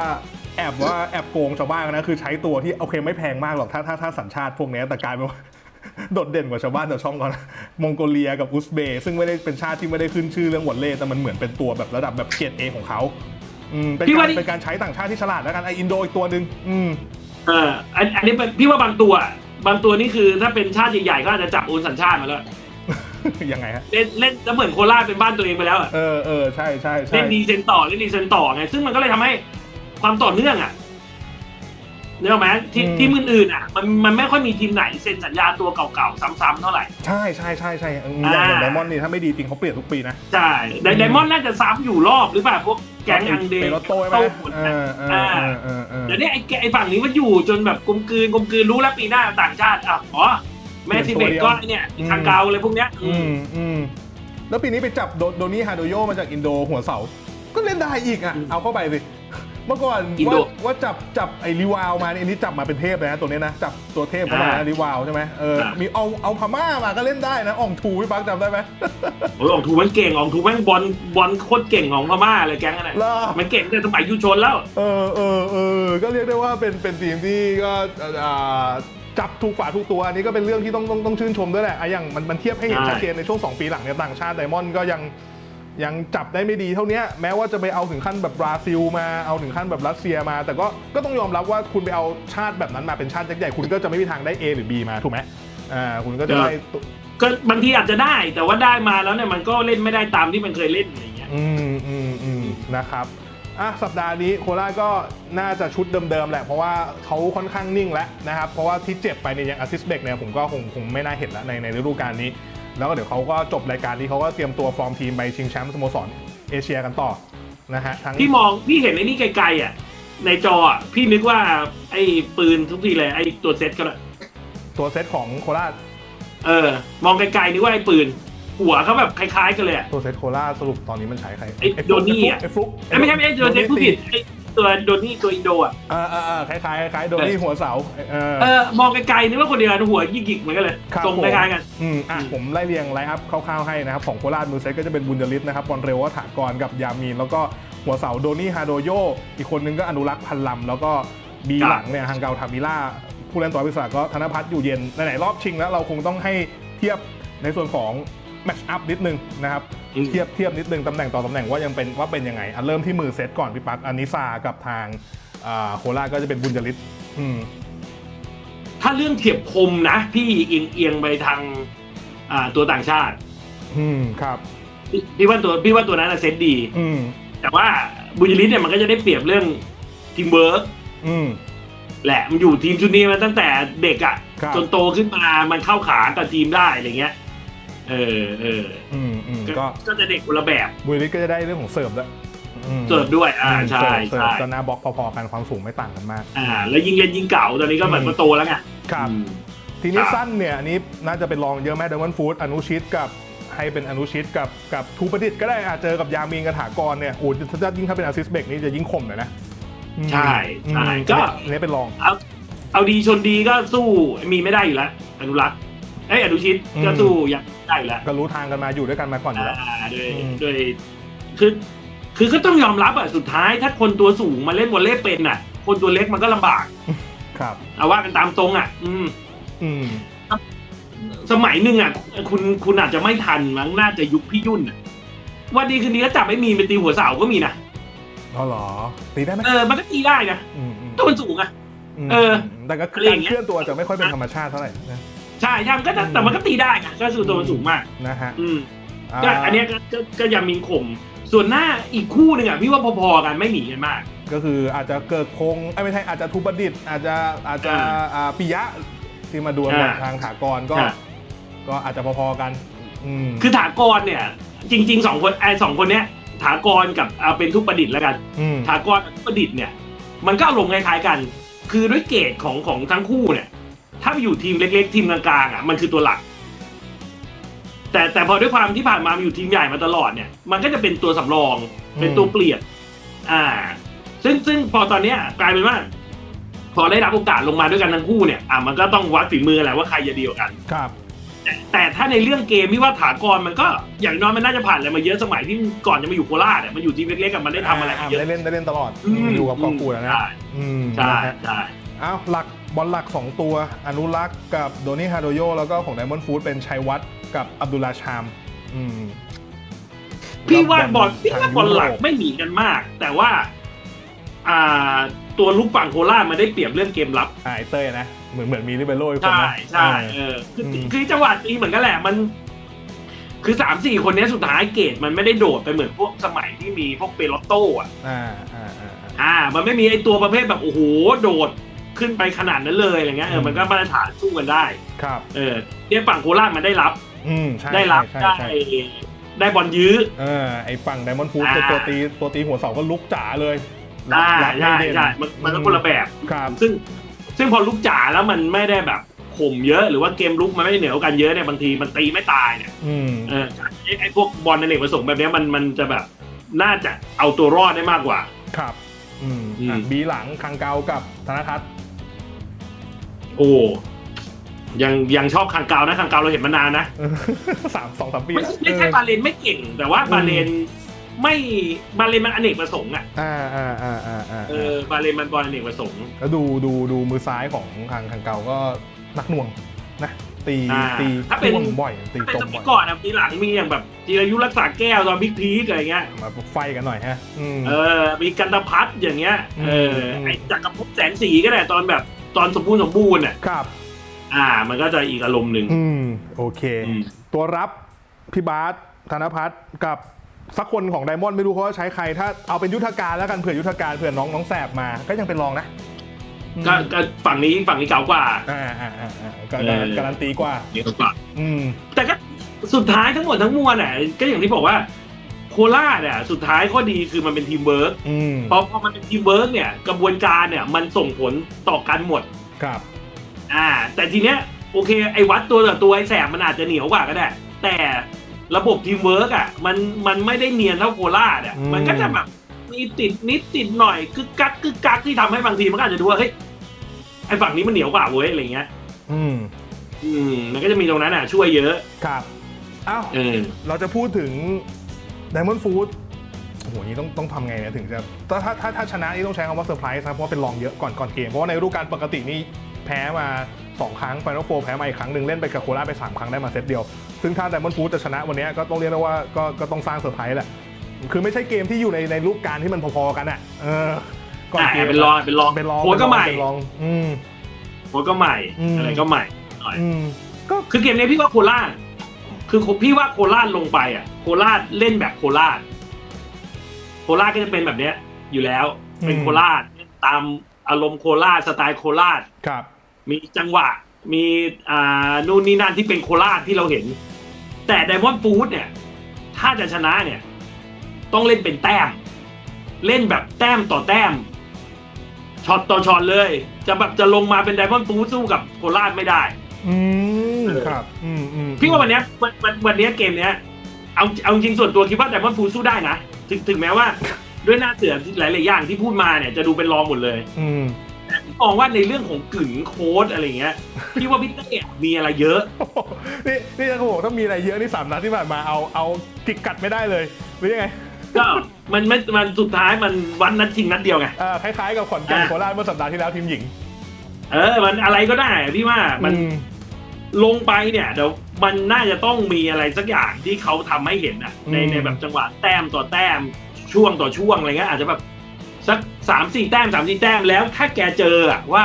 [SPEAKER 1] แอบว่าแอบโกงชาวบ้านนะคือใช้ตัวที่โอเคไม่แพงมากหรอกถ้าถ้าถ้าสัญชาติพวกเนี้ยแต่กลายเป็นว่า โดดเด่นกว่าชาวบ้านชาวช่องก่อนมองโกเลียกับอุซเบย์ซึ่งไม่ได้เป็นชาติที่ไม่ได้ขึ้นชื่อเรื่องวอลเล่แต่มันเหมือนเป็นตัวแบบระดับแบบเกรดเอของเขาอืมเป็น
[SPEAKER 2] พี่
[SPEAKER 1] กา
[SPEAKER 2] ว่ารนี่
[SPEAKER 1] เป็นการใช้ต่างชาติที่ฉลาดแล้วกันไออินโดอีกตัวหนึ่งอืม
[SPEAKER 2] เอออันอันนี้เป็นพี่ว่าบางตัว บางตัวนี่คือถ้าเป็นชาติใหญ่ๆก็อาจจะจับโอนสัญชาติมาแล้ว
[SPEAKER 1] ยังไงฮะ
[SPEAKER 2] เล่นเล่นแล้วเหมือนโคราชเป็นบ้านตัวเองไปแล้วอะ
[SPEAKER 1] เออเออใช่ใช่ใช่
[SPEAKER 2] เล่นดีเซนต่อเล่นดีเซนต่อไงซึ่งมันก็เลยทำให้ความต่อเนื่องอะ เนื้ออกไหมที่ทีมอื่นๆอะมันมันไม่ค่อยมีทีมไหนเซ็นสัญญาตัวเก่าๆ ซ้ำๆเท่าไหร่
[SPEAKER 1] ใช่ใช่ใช่ใช่อืมอย่าง
[SPEAKER 2] อ่า
[SPEAKER 1] อย่างไดมอนด์นี่ถ้าไม่ดีจริงเขาเปลี่ยนทุกปีนะ
[SPEAKER 2] ใช่ไดไดมอนด์น่าจะซ้ำอยู่รอบหรือเปล่าพวกแก๊งอังเด
[SPEAKER 1] เป
[SPEAKER 2] ย์
[SPEAKER 1] โรโต้ใช่ไหม
[SPEAKER 2] หมด
[SPEAKER 1] เอ
[SPEAKER 2] นะ
[SPEAKER 1] อเออเออเออเออ
[SPEAKER 2] เดี๋ยวนี้ไอ้แกไอ้ฝั่งนี้มันอยู่จนแบบกลมกลืนกลมกลืนรู้แล้วปีหน้าต่างชาติอะอ๋อแมซิเบกก็ไอ้เนี่ยทางเกาเลยพวกเนี้ย
[SPEAKER 1] อืมอืมแล้วปีนี้ไปจับโดโดนี่ฮาโดโยมาจากอินโดหัวเสา ก็เล่นได้อีกอะ เอาเข้าไปสิ เมื่อก่อนว่าว่าจับจับไอ้ริวาวมาเนี่ยอันนี้จับมาเป็นเทพเลยนะตัวนี้นะ จับตัวเทพเข้ามานะริวาวใช่ไหมเออมีเอาเอาพม่ามาก็เล่นได้นะอ่องทูพี่ปักจำได้ไหม
[SPEAKER 2] โอ้ยอองทูมันเก่งอองทูแม่งบอลบอลโคตรเก่งของพม่าเลยแก๊งนั้นน่ะ
[SPEAKER 1] ล่ะ
[SPEAKER 2] มันเก่งแต่สมัยยุชนแล้ว
[SPEAKER 1] เออเออเออก็เรียกได้ว่าเป็นเป็นทีมที่ก็อ่าจับถูกฝาถูกตัวอันนี้ก็เป็นเรื่องที่ต้องต้องต้องชื่นชมด้วยแหละอะอย่างมันมันเทียบให้เห็น
[SPEAKER 2] ใช่
[SPEAKER 1] ชัดเจนในช่วง 2 ปีหลังเนี่ยต่างชาติไดมอนด์ก็ยัง ยังจับได้ไม่ดีเท่าเนี้ยแม้ว่าจะไปเอาถึงขั้นแบบบราซิลมาเอาถึงขั้นแบบรัสเซียมา แต่ก็ก็ต้องยอมรับว่าคุณไปเอาชาติแบบนั้นมาเป็นชาติยักษ์ใหญ่คุณก็จะไม่มีทางได้ A หรือ B มาถูกไหมอ่าคุณก็จะได้ตัว
[SPEAKER 2] ก็บางทีอาจจะได้ แต่ว่าได้มาแล้วเนี่ยมันก็เล่นไม่ได้ตามที่มันเคยเล่นอะไรอย่างเงี้ย
[SPEAKER 1] อืมอืมอืมนะครับอะสัปดาห์นี้โคราชก็น่าจะชุดเดิมๆแหละเพราะว่าเขาค่อนข้างนิ่งแล้วนะครับเพราะว่าที่เจ็บไปเนี่ยอย่างอาซิสเบกเนี่ยผมก็คงคงไม่น่าเห็นแล้วในในฤดูกาลนี้ แล้วก็เดี๋ยวเขาก็จบรายการนี้เขาก็เตรียมตัวฟอร์มทีมไปชิงแชมป์สโมสรเอเชียกันต่อนะฮะทั้ง
[SPEAKER 2] พี่มองพี่เห็นไอ้นี่ไกลๆอะในจออะพี่นึกว่าไอ้ปืนทุกทีเลยไอ้ตัวเซตก็เลย
[SPEAKER 1] ตัวเซตของโคราช
[SPEAKER 2] เออ มองไกลๆนึกว่าไอ้ปืน หัวเขาแบบคล้ายๆกันเลยอะ
[SPEAKER 1] ตัวเซตโคราชสรุปตอนนี้มันใช้ใคร
[SPEAKER 2] ไอ้โดนี่อะ
[SPEAKER 1] ไอ้ฟลุก
[SPEAKER 2] เอ้ยไม่ใช่ไม่ใช่ตัวเซตผู้ผิดไอ้ ตัวโดนี่ตัวอินโดอะ
[SPEAKER 1] เออเออเออคล้ายๆคล้ายๆโดนี่หัวเสาเออ
[SPEAKER 2] เออมองไกลๆนึกว่าคนเดียวกันหัวยิกๆเหมือนกันเลย
[SPEAKER 1] ครับ
[SPEAKER 2] ทรง
[SPEAKER 1] ผม
[SPEAKER 2] คล้ายๆกัน
[SPEAKER 1] อืมอะผมไล่เรียงไลน์อัพคร่าวๆให้นะครับ ของโคราชมือเซตก็จะเป็นบุญยริศนะครับบอลเร็ววัฒากรกับยามีน แล้วก็หัวเสาโดนี่ฮาโดโย อีกคนนึงก็อนุรักษ์พันลำแล้วก็บี
[SPEAKER 2] ครับ
[SPEAKER 1] หลังเนี่ยฮังเกาทามิล่า ผู้เล่นตัววิสาก็ธนพัฒน์อยู่เย็นไหนๆรอบชิงแล้วเราคงต้องให้เทียบในส่วนของ แมชอัพนิดนึงนะครับ
[SPEAKER 2] อืม
[SPEAKER 1] เทียบเทียบนิดนึงตำแหน่งต่อตำแหน่งว่ายังเป็นว่าเป็นยังไงอะเริ่มที่มือเซตก่อนพี่ปักอันนิซากับทางอ่าโคราชก็จะเป็นบุญยริศอืม
[SPEAKER 2] ถ้าเรื่องเทียบคมนะ พี่เอียงเอียงๆไปทางอ่าตัวต่างชาติ
[SPEAKER 1] อืมครับ
[SPEAKER 2] พี่พี่ว่าตัวพี่ว่าตัวนั้นนะเซตดี
[SPEAKER 1] อืม
[SPEAKER 2] แต่ว่าบุญยริศเนี่ยมันก็จะได้เปรียบเรื่องทีมเวิร์ก
[SPEAKER 1] อืม
[SPEAKER 2] แหละมันอยู่ทีมชุดนี้มาตั้งแต่เด็กอะ่ะ
[SPEAKER 1] ครับ
[SPEAKER 2] จนโตขึ้นมามันเข้าขากับทีมได้อะไรเงี้ย เออเออ
[SPEAKER 1] อืมอืม
[SPEAKER 2] ก็
[SPEAKER 1] ก็
[SPEAKER 2] ก็จะเด็กคนละแบบ
[SPEAKER 1] บุรีรัมย์ก็จะได้เรื่องของเสิร์ฟด้วยอืม
[SPEAKER 2] เสิร์ฟด้วย อ่าใช่
[SPEAKER 1] เสิร์ฟ
[SPEAKER 2] ใช่
[SPEAKER 1] ก็หน้าบล็อกพอๆกันความสูงไม่ต่างกันมาก
[SPEAKER 2] อ่า แล้วยิงเล่นยิงเก่าตอนนี้ก็เหมือน
[SPEAKER 1] อืม
[SPEAKER 2] มาโตแล้วไง
[SPEAKER 1] ครับ
[SPEAKER 2] อืม
[SPEAKER 1] ทีนี้
[SPEAKER 2] ครับ
[SPEAKER 1] สั้นเนี่ยอันนี้น่าจะเป็นรองเยอะแม่เดมอนฟูดอนุชิตกับให้เป็นอนุชิตกับกับทูประดิษฐ์ก็ได้อาจเจอกับยามีนกับถากรเนี่ยโอ้ถ้ายิ่งถ้าเป็นอาซิสเบกนี่จะยิ่งคมเลยนะอืม
[SPEAKER 2] ใช่ใช่
[SPEAKER 1] อืม
[SPEAKER 2] ก็
[SPEAKER 1] อันนี้เป็นรอง
[SPEAKER 2] เอาเอาดีชนดีก็สู้มีไม่ได้อยู่แล้วอนุรักษ์ ไอ้ยอนุชิตก็
[SPEAKER 1] อืม
[SPEAKER 2] สู้ยังไม่ได้อยู่แล้ว
[SPEAKER 1] ก็รู้ทางกันมาอยู่ด้วยกันมาก่อนอยู่แล้ว
[SPEAKER 2] อ่าด้วย
[SPEAKER 1] อืม
[SPEAKER 2] ด้วยคือคือก็ต้องยอมรับอะสุดท้าย ถ้าคนตัวสูงมาเล่นวอลเลย์เป็นอะคนตัวเล็กมันก็ลำบาก
[SPEAKER 1] ครับ
[SPEAKER 2] เอาว่ากันตามตรงอะอืม
[SPEAKER 1] อืม
[SPEAKER 2] สมัยหนึ่งอะคุณคุณอาจจะไม่ทันมั้งน่าจะยุคพี่ยุ่นอะวันดีคืนนี้ก็จับไม่มีไปตีหัวเสาก็มีนะ
[SPEAKER 1] อ๋อเหรอ ตีได้ไหม
[SPEAKER 2] เออมันก็ตีได้นะ
[SPEAKER 1] อืมอืม
[SPEAKER 2] ตัวมันสูงอะ
[SPEAKER 1] ม
[SPEAKER 2] เออ
[SPEAKER 1] แต่ก็คือ
[SPEAKER 2] อะไรอ
[SPEAKER 1] การ
[SPEAKER 2] ย่างเงี้ย
[SPEAKER 1] เคลื่อนตัวจะไม่ค่อยเป็นธรรมชาติเท่าไหร่นะ
[SPEAKER 2] ใช่ใช่มันก็จะแต่มันก็ตีได้ไงก็คือตัวมันสูงมาก
[SPEAKER 1] นะฮะ
[SPEAKER 2] อืมก็อันเนี้ยก็ก็ก็ยังมีข่มส่วนหน้าอีกคู่หนึ่งอะพี่ว่าพอๆกันไม่หนีกันมาก
[SPEAKER 1] ก็คืออาจจะเกิดคงเอ้ยไม่ใช่อาจจะทุบดิตอาจจะอาจจะ
[SPEAKER 2] อ่า
[SPEAKER 1] อ่าปิยะที่มาดวล
[SPEAKER 2] อ่า
[SPEAKER 1] กับทางถากรก็
[SPEAKER 2] อ่า
[SPEAKER 1] ก็อาจจะพอๆกัน อืม
[SPEAKER 2] คือถากรเนี่ย จริงๆสองคนไอ้สองคนเนี้ยถากรกับเอาเป็นทุกประดิษฐ์แล้วกัน
[SPEAKER 1] อืม
[SPEAKER 2] ถากรกับทุกประดิษฐ์เนี่ย มันก็อารมณ์คล้ายๆกัน คือด้วยเกรดของของทั้งคู่เนี่ย ถ้าไปอยู่ทีมเล็ก ๆ ทีมกลางๆอะมันคือตัวหลัก แต่แต่พอด้วยความที่ผ่านมามันอยู่ทีมใหญ่มาตลอดเนี่ย มันก็จะเป็นตัวสำรอง เป็นตัวเปลี่ยนอ่า ซึ่งซึ่งพอตอนเนี้ยกลายเป็นว่า พอได้รับโอกาสลงมาด้วยกันทั้งคู่เนี่ยอะมันก็ต้องวัดฝีมือแหละว่าใครจะดีกว่ากัน
[SPEAKER 1] ครับ
[SPEAKER 2] แต่แต่ถ้าในเรื่องเกมที่ว่าถากรมันก็อย่างน้อยมันน่าจะผ่านอะไรมาเยอะสมัยที่ก่อนจะมาอยู่โคราชเนี่ยมันอยู่ทีมเล็กๆกับมันได้ทำอะไรมาเยอะ
[SPEAKER 1] ได้เล่นได้เล่นตลอด
[SPEAKER 2] อืม
[SPEAKER 1] อยู่กับกองกูแล้วนะ
[SPEAKER 2] ใช่
[SPEAKER 1] อืม
[SPEAKER 2] ใช่
[SPEAKER 1] นะฮะ
[SPEAKER 2] ใช่
[SPEAKER 1] อ้าวหลัก บอลหลัก 2 ตัว อนุรักษ์กับโดนี่ฮาโดโยแล้วก็ของไดมอนด์ฟูดเป็นชัยวัฒน์กับอับดุลลาชาม อืม
[SPEAKER 2] พี่ว่าบอล
[SPEAKER 1] ทง
[SPEAKER 2] พี่ว่าบอลหลัก
[SPEAKER 1] ยุโรป
[SPEAKER 2] ไม่หนีกันมาก แต่ว่า อ่า ตัวลูกฝั่งโคราชมันได้เปรียบเรื่องเกมรับ
[SPEAKER 1] อ่าไอเต้ยนะ เหมือนเหมือนมีลิเบโร่อีกคน
[SPEAKER 2] ใช่
[SPEAKER 1] นะ
[SPEAKER 2] ใช่
[SPEAKER 1] เอ
[SPEAKER 2] เอ
[SPEAKER 1] อ
[SPEAKER 2] อคือ
[SPEAKER 1] อืม
[SPEAKER 2] คือจังหวะตีเหมือนกันแหละมัน คือสามสี่คนเนี้ยสุดท้ายเกรดมันไม่ได้โดดไปเหมือนพวกสมัยที่มีพวกเปโลโต้อะ
[SPEAKER 1] อ่าอ่าอ่าอ่า
[SPEAKER 2] อ่า มันไม่มีไอตัวประเภทแบบโอ้โหโดด ขึ้นไปขนาดนั้นเลยอะไรเงี้ยเอ
[SPEAKER 1] อื
[SPEAKER 2] อ
[SPEAKER 1] ม
[SPEAKER 2] มันก็มาตรฐานสู้กันได้
[SPEAKER 1] ครับ
[SPEAKER 2] เออเนี่ยฝั่งโคราชมันได้รับ
[SPEAKER 1] อืมใช่
[SPEAKER 2] ได้รับ
[SPEAKER 1] ใช่
[SPEAKER 2] ได้
[SPEAKER 1] ใช่
[SPEAKER 2] ได้บอลยื้อ
[SPEAKER 1] เออไอฝั่งไดมอนด์ฟูด
[SPEAKER 2] อ่า
[SPEAKER 1] ตัวตีตัวตีหัวเสาก็ลุกจ๋าเลย
[SPEAKER 2] ได้
[SPEAKER 1] รับ
[SPEAKER 2] ใช่
[SPEAKER 1] ไม่เด่น
[SPEAKER 2] ใช่มันมันก็คนละแบบ
[SPEAKER 1] ครับ
[SPEAKER 2] ซึ่งซึ่งพอลุกจ๋าแล้วมันไม่ได้แบบข่มเยอะหรือว่าเกมลุกมันไม่ได้เหนือกว่ากันเยอะเนี่ยบางทีมันตีไม่ตายเนี่ย
[SPEAKER 1] อืม
[SPEAKER 2] เออไอ้ไอ้พวกบอลในเอกประสงค์แบบเนี้ยมันมันจะแบบน่าจะเอาตัวรอดได้มากกว่า
[SPEAKER 1] ครับ อืม
[SPEAKER 2] อืม
[SPEAKER 1] อะบีหลังคังเกากับธนทัศน์
[SPEAKER 2] โอ้ยังยังชอบคังเกานะคังเกาเราเห็นมานานนะ
[SPEAKER 1] สามสองสามปี
[SPEAKER 2] ไม่
[SPEAKER 1] แล้ว
[SPEAKER 2] ไม่ใช่
[SPEAKER 1] เออ
[SPEAKER 2] บาเลนไม่เก่ง แต่ว่าบาเลนไม่บาเลนมันอเนกประสงค์อะ
[SPEAKER 1] อ่าอ่าอ่าอ่าอ่า
[SPEAKER 2] เออบาเลนมันบอลอเนกประสงค์
[SPEAKER 1] แล้วดูดูดูมือซ้ายของทางคังเกาก็นักหน่วงนะตี
[SPEAKER 2] อ่า
[SPEAKER 1] ตี
[SPEAKER 2] ถ้าเป็น
[SPEAKER 1] ท่วงบ่อยตี
[SPEAKER 2] เป็น
[SPEAKER 1] ตร
[SPEAKER 2] ส
[SPEAKER 1] ง
[SPEAKER 2] มั
[SPEAKER 1] บ่
[SPEAKER 2] ย
[SPEAKER 1] อย
[SPEAKER 2] ก่อนอะทีหลังมีอย่างแบบจีรายุรักษาแก้วตอนบิ๊กพีกอะไรเงี้ย
[SPEAKER 1] มาไฟกันหน่อยฮะอืม
[SPEAKER 2] เออมีกันตพัฒน์อย่างเงี้ยเออ
[SPEAKER 1] อืม
[SPEAKER 2] ไอ้จักรภพแสงสีก็ได้ตอนแบบ ตอนสมบูรณ์สมบูรณ์อะ
[SPEAKER 1] ครับ
[SPEAKER 2] อ่า มันก็จะอีกอารมณ์หนึ่ง
[SPEAKER 1] อืม โอเค
[SPEAKER 2] อืม
[SPEAKER 1] ตัวรับพี่บาสธนพัฒน์กับสักคนของไดมอนด์ไม่รู้เขาจะใช้ใคร ถ้าเอาเป็นยุทธการแล้วกันเผื่อยุทธการเผื่อน้องน้องแสบมา ก็ยังเป็นรองนะ
[SPEAKER 2] ก็ก็ฝั่งนี้ฝั่งนี้เก่ากว่า
[SPEAKER 1] อ่าอ่าอ่าอ่าก็
[SPEAKER 2] เออ
[SPEAKER 1] การันตีกว่า
[SPEAKER 2] เก่ากว่า
[SPEAKER 1] อืม
[SPEAKER 2] แต่ก็สุดท้ายทั้งหมดทั้งมวลอะก็อย่างที่บอกว่าโคราชอะสุดท้ายข้อดีคือมันเป็นทีมเวิร์ก
[SPEAKER 1] อืม
[SPEAKER 2] พอพอมันเป็นทีมเวิร์กเนี่ยกระบวนการเนี่ยมันส่งผลต่อกันหมด
[SPEAKER 1] ครับ
[SPEAKER 2] อ่า แต่ทีเนี้ยโอเคไอ้วัดตัวต่อตัวไอ้แสบมันอาจจะเหนียวกว่าก็ได้ แต่ระบบทีมเวิร์กอะมันมันไม่ได้เนียนเท่าโคราชอะ
[SPEAKER 1] อืม
[SPEAKER 2] มันก็จะแบบมีติดนิดติดหน่อยกึกกักกึกกักที่ทำให้บางทีมันก็อาจจะดูว่าเฮ้ยไอ้ฝั่งนี้มันเหนียวกว่าเว้ยอะไรเงี้ย
[SPEAKER 1] อืม
[SPEAKER 2] อืมมันก็จะมีตรงนั้นอะช่วยเยอะ
[SPEAKER 1] ครับอ้าว
[SPEAKER 2] เออ
[SPEAKER 1] เราจะพูดถึง Diamond Food โอ้โหนี่ต้องต้องทำไงเนี่ยถึงจะถ้าถ้าถ้าถ้าชนะนี่ต้องใช้คำว่าเซอร์ไพรส์นะเพราะว่าเป็นรองเยอะก่อนก่อนเกม เพราะว่าในฤดูกาลปกตินี่แพ้มา 2 ครั้ง Final Four แพ้มาอีกครั้งหนึ่งเล่นไปกับโคราชไป 3 ครั้งได้มาเซตเดียว ซึ่งถ้า Diamond Food จะชนะวันเนี้ยก็ต้องเรียกได้ว่าก็ก็ต้องสร้างเซอร์ไพรส์แหละคือไม่ใช่เกมที่อยู่ในในรูปการที่มันพอๆกันอะเออก่อนเกม
[SPEAKER 2] อ่าเป็นรองเป็นรอง
[SPEAKER 1] เป็นรอง
[SPEAKER 2] โค้ชก็ใหม่
[SPEAKER 1] เป็นรองอืม
[SPEAKER 2] โค้ชก็ใหม่
[SPEAKER 1] อืม
[SPEAKER 2] อะไรก็ใหม่หน่อย
[SPEAKER 1] อืมก็
[SPEAKER 2] คือเกมนี้พี่ว่าโคราช คือพี่ว่าโคราชลงไปอะ โคราชเล่นแบบโคราช โคราชก็จะเป็นแบบเนี้ย อยู่แล้ว เป็นโคราชตามอารมณ์โคราชสไตล์โคราช
[SPEAKER 1] ครับ
[SPEAKER 2] มีจังหวะ มีอ่านู่นนี่นั่นที่เป็นโคราชที่เราเห็น แต่ไดมอนด์ฟูดเนี่ย ถ้าจะชนะเนี่ย ต้องเล่นเป็นแต้ม เล่นแบบแต้มต่อแต้มช็อตต่อช็อตเลย จะแบบจะลงมาเป็นไดมอนด์ฟูดสู้กับโคราชไม่ได้
[SPEAKER 1] อืม
[SPEAKER 2] เออ
[SPEAKER 1] ครับ อืมอืม
[SPEAKER 2] พี่ว่าวันเนี้ยวันวันวันเนี้ยเกมเนี้ยเอาเอาจริงส่วนตัวคิดว่าไดมอนด์ฟูดสู้ได้นะถึงถึงแม้ว่า ด้วยหน้าเสือหลาย ๆ อย่างที่พูดมาเนี่ยจะดูเป็นรองหมดเลย
[SPEAKER 1] อืม
[SPEAKER 2] แต่พี่มองว่าในเรื่องของกึ่งโค้ดอะไรเงี้ยพี่ว่าพี่เต้มีอะไรเยอะ
[SPEAKER 1] โอ้โหนี่นี่จะบอกถ้ามีอะไรเยอะนี่สามนัดที่ผ่านมาเอาเอาจิกกัดไม่ได้เลยหรือยังไง
[SPEAKER 2] ก็มันมันมันสุดท้ายมันวันนัดชิงนัดเดียวไง
[SPEAKER 1] อ่าคล้ายๆกับขอนแก่น
[SPEAKER 2] อะ
[SPEAKER 1] โคราชเมื่อสัปดาห์ที่แล้วทีมหญิง
[SPEAKER 2] เออ มันอะไรก็ได้พี่ว่ามัน
[SPEAKER 1] อื
[SPEAKER 2] ลงไปเนี่ยเดี๋ยวมันน่าจะต้องมีอะไรสักอย่างที่เขาทำให้เห็นอะใน
[SPEAKER 1] อืม
[SPEAKER 2] ในแบบจังหวะแต้มต่อแต้มช่วงต่อช่วงอะไรเงี้ยอาจจะแบบสักสามสี่แต้มสามสี่แต้มแล้วถ้าแกเจออะว่า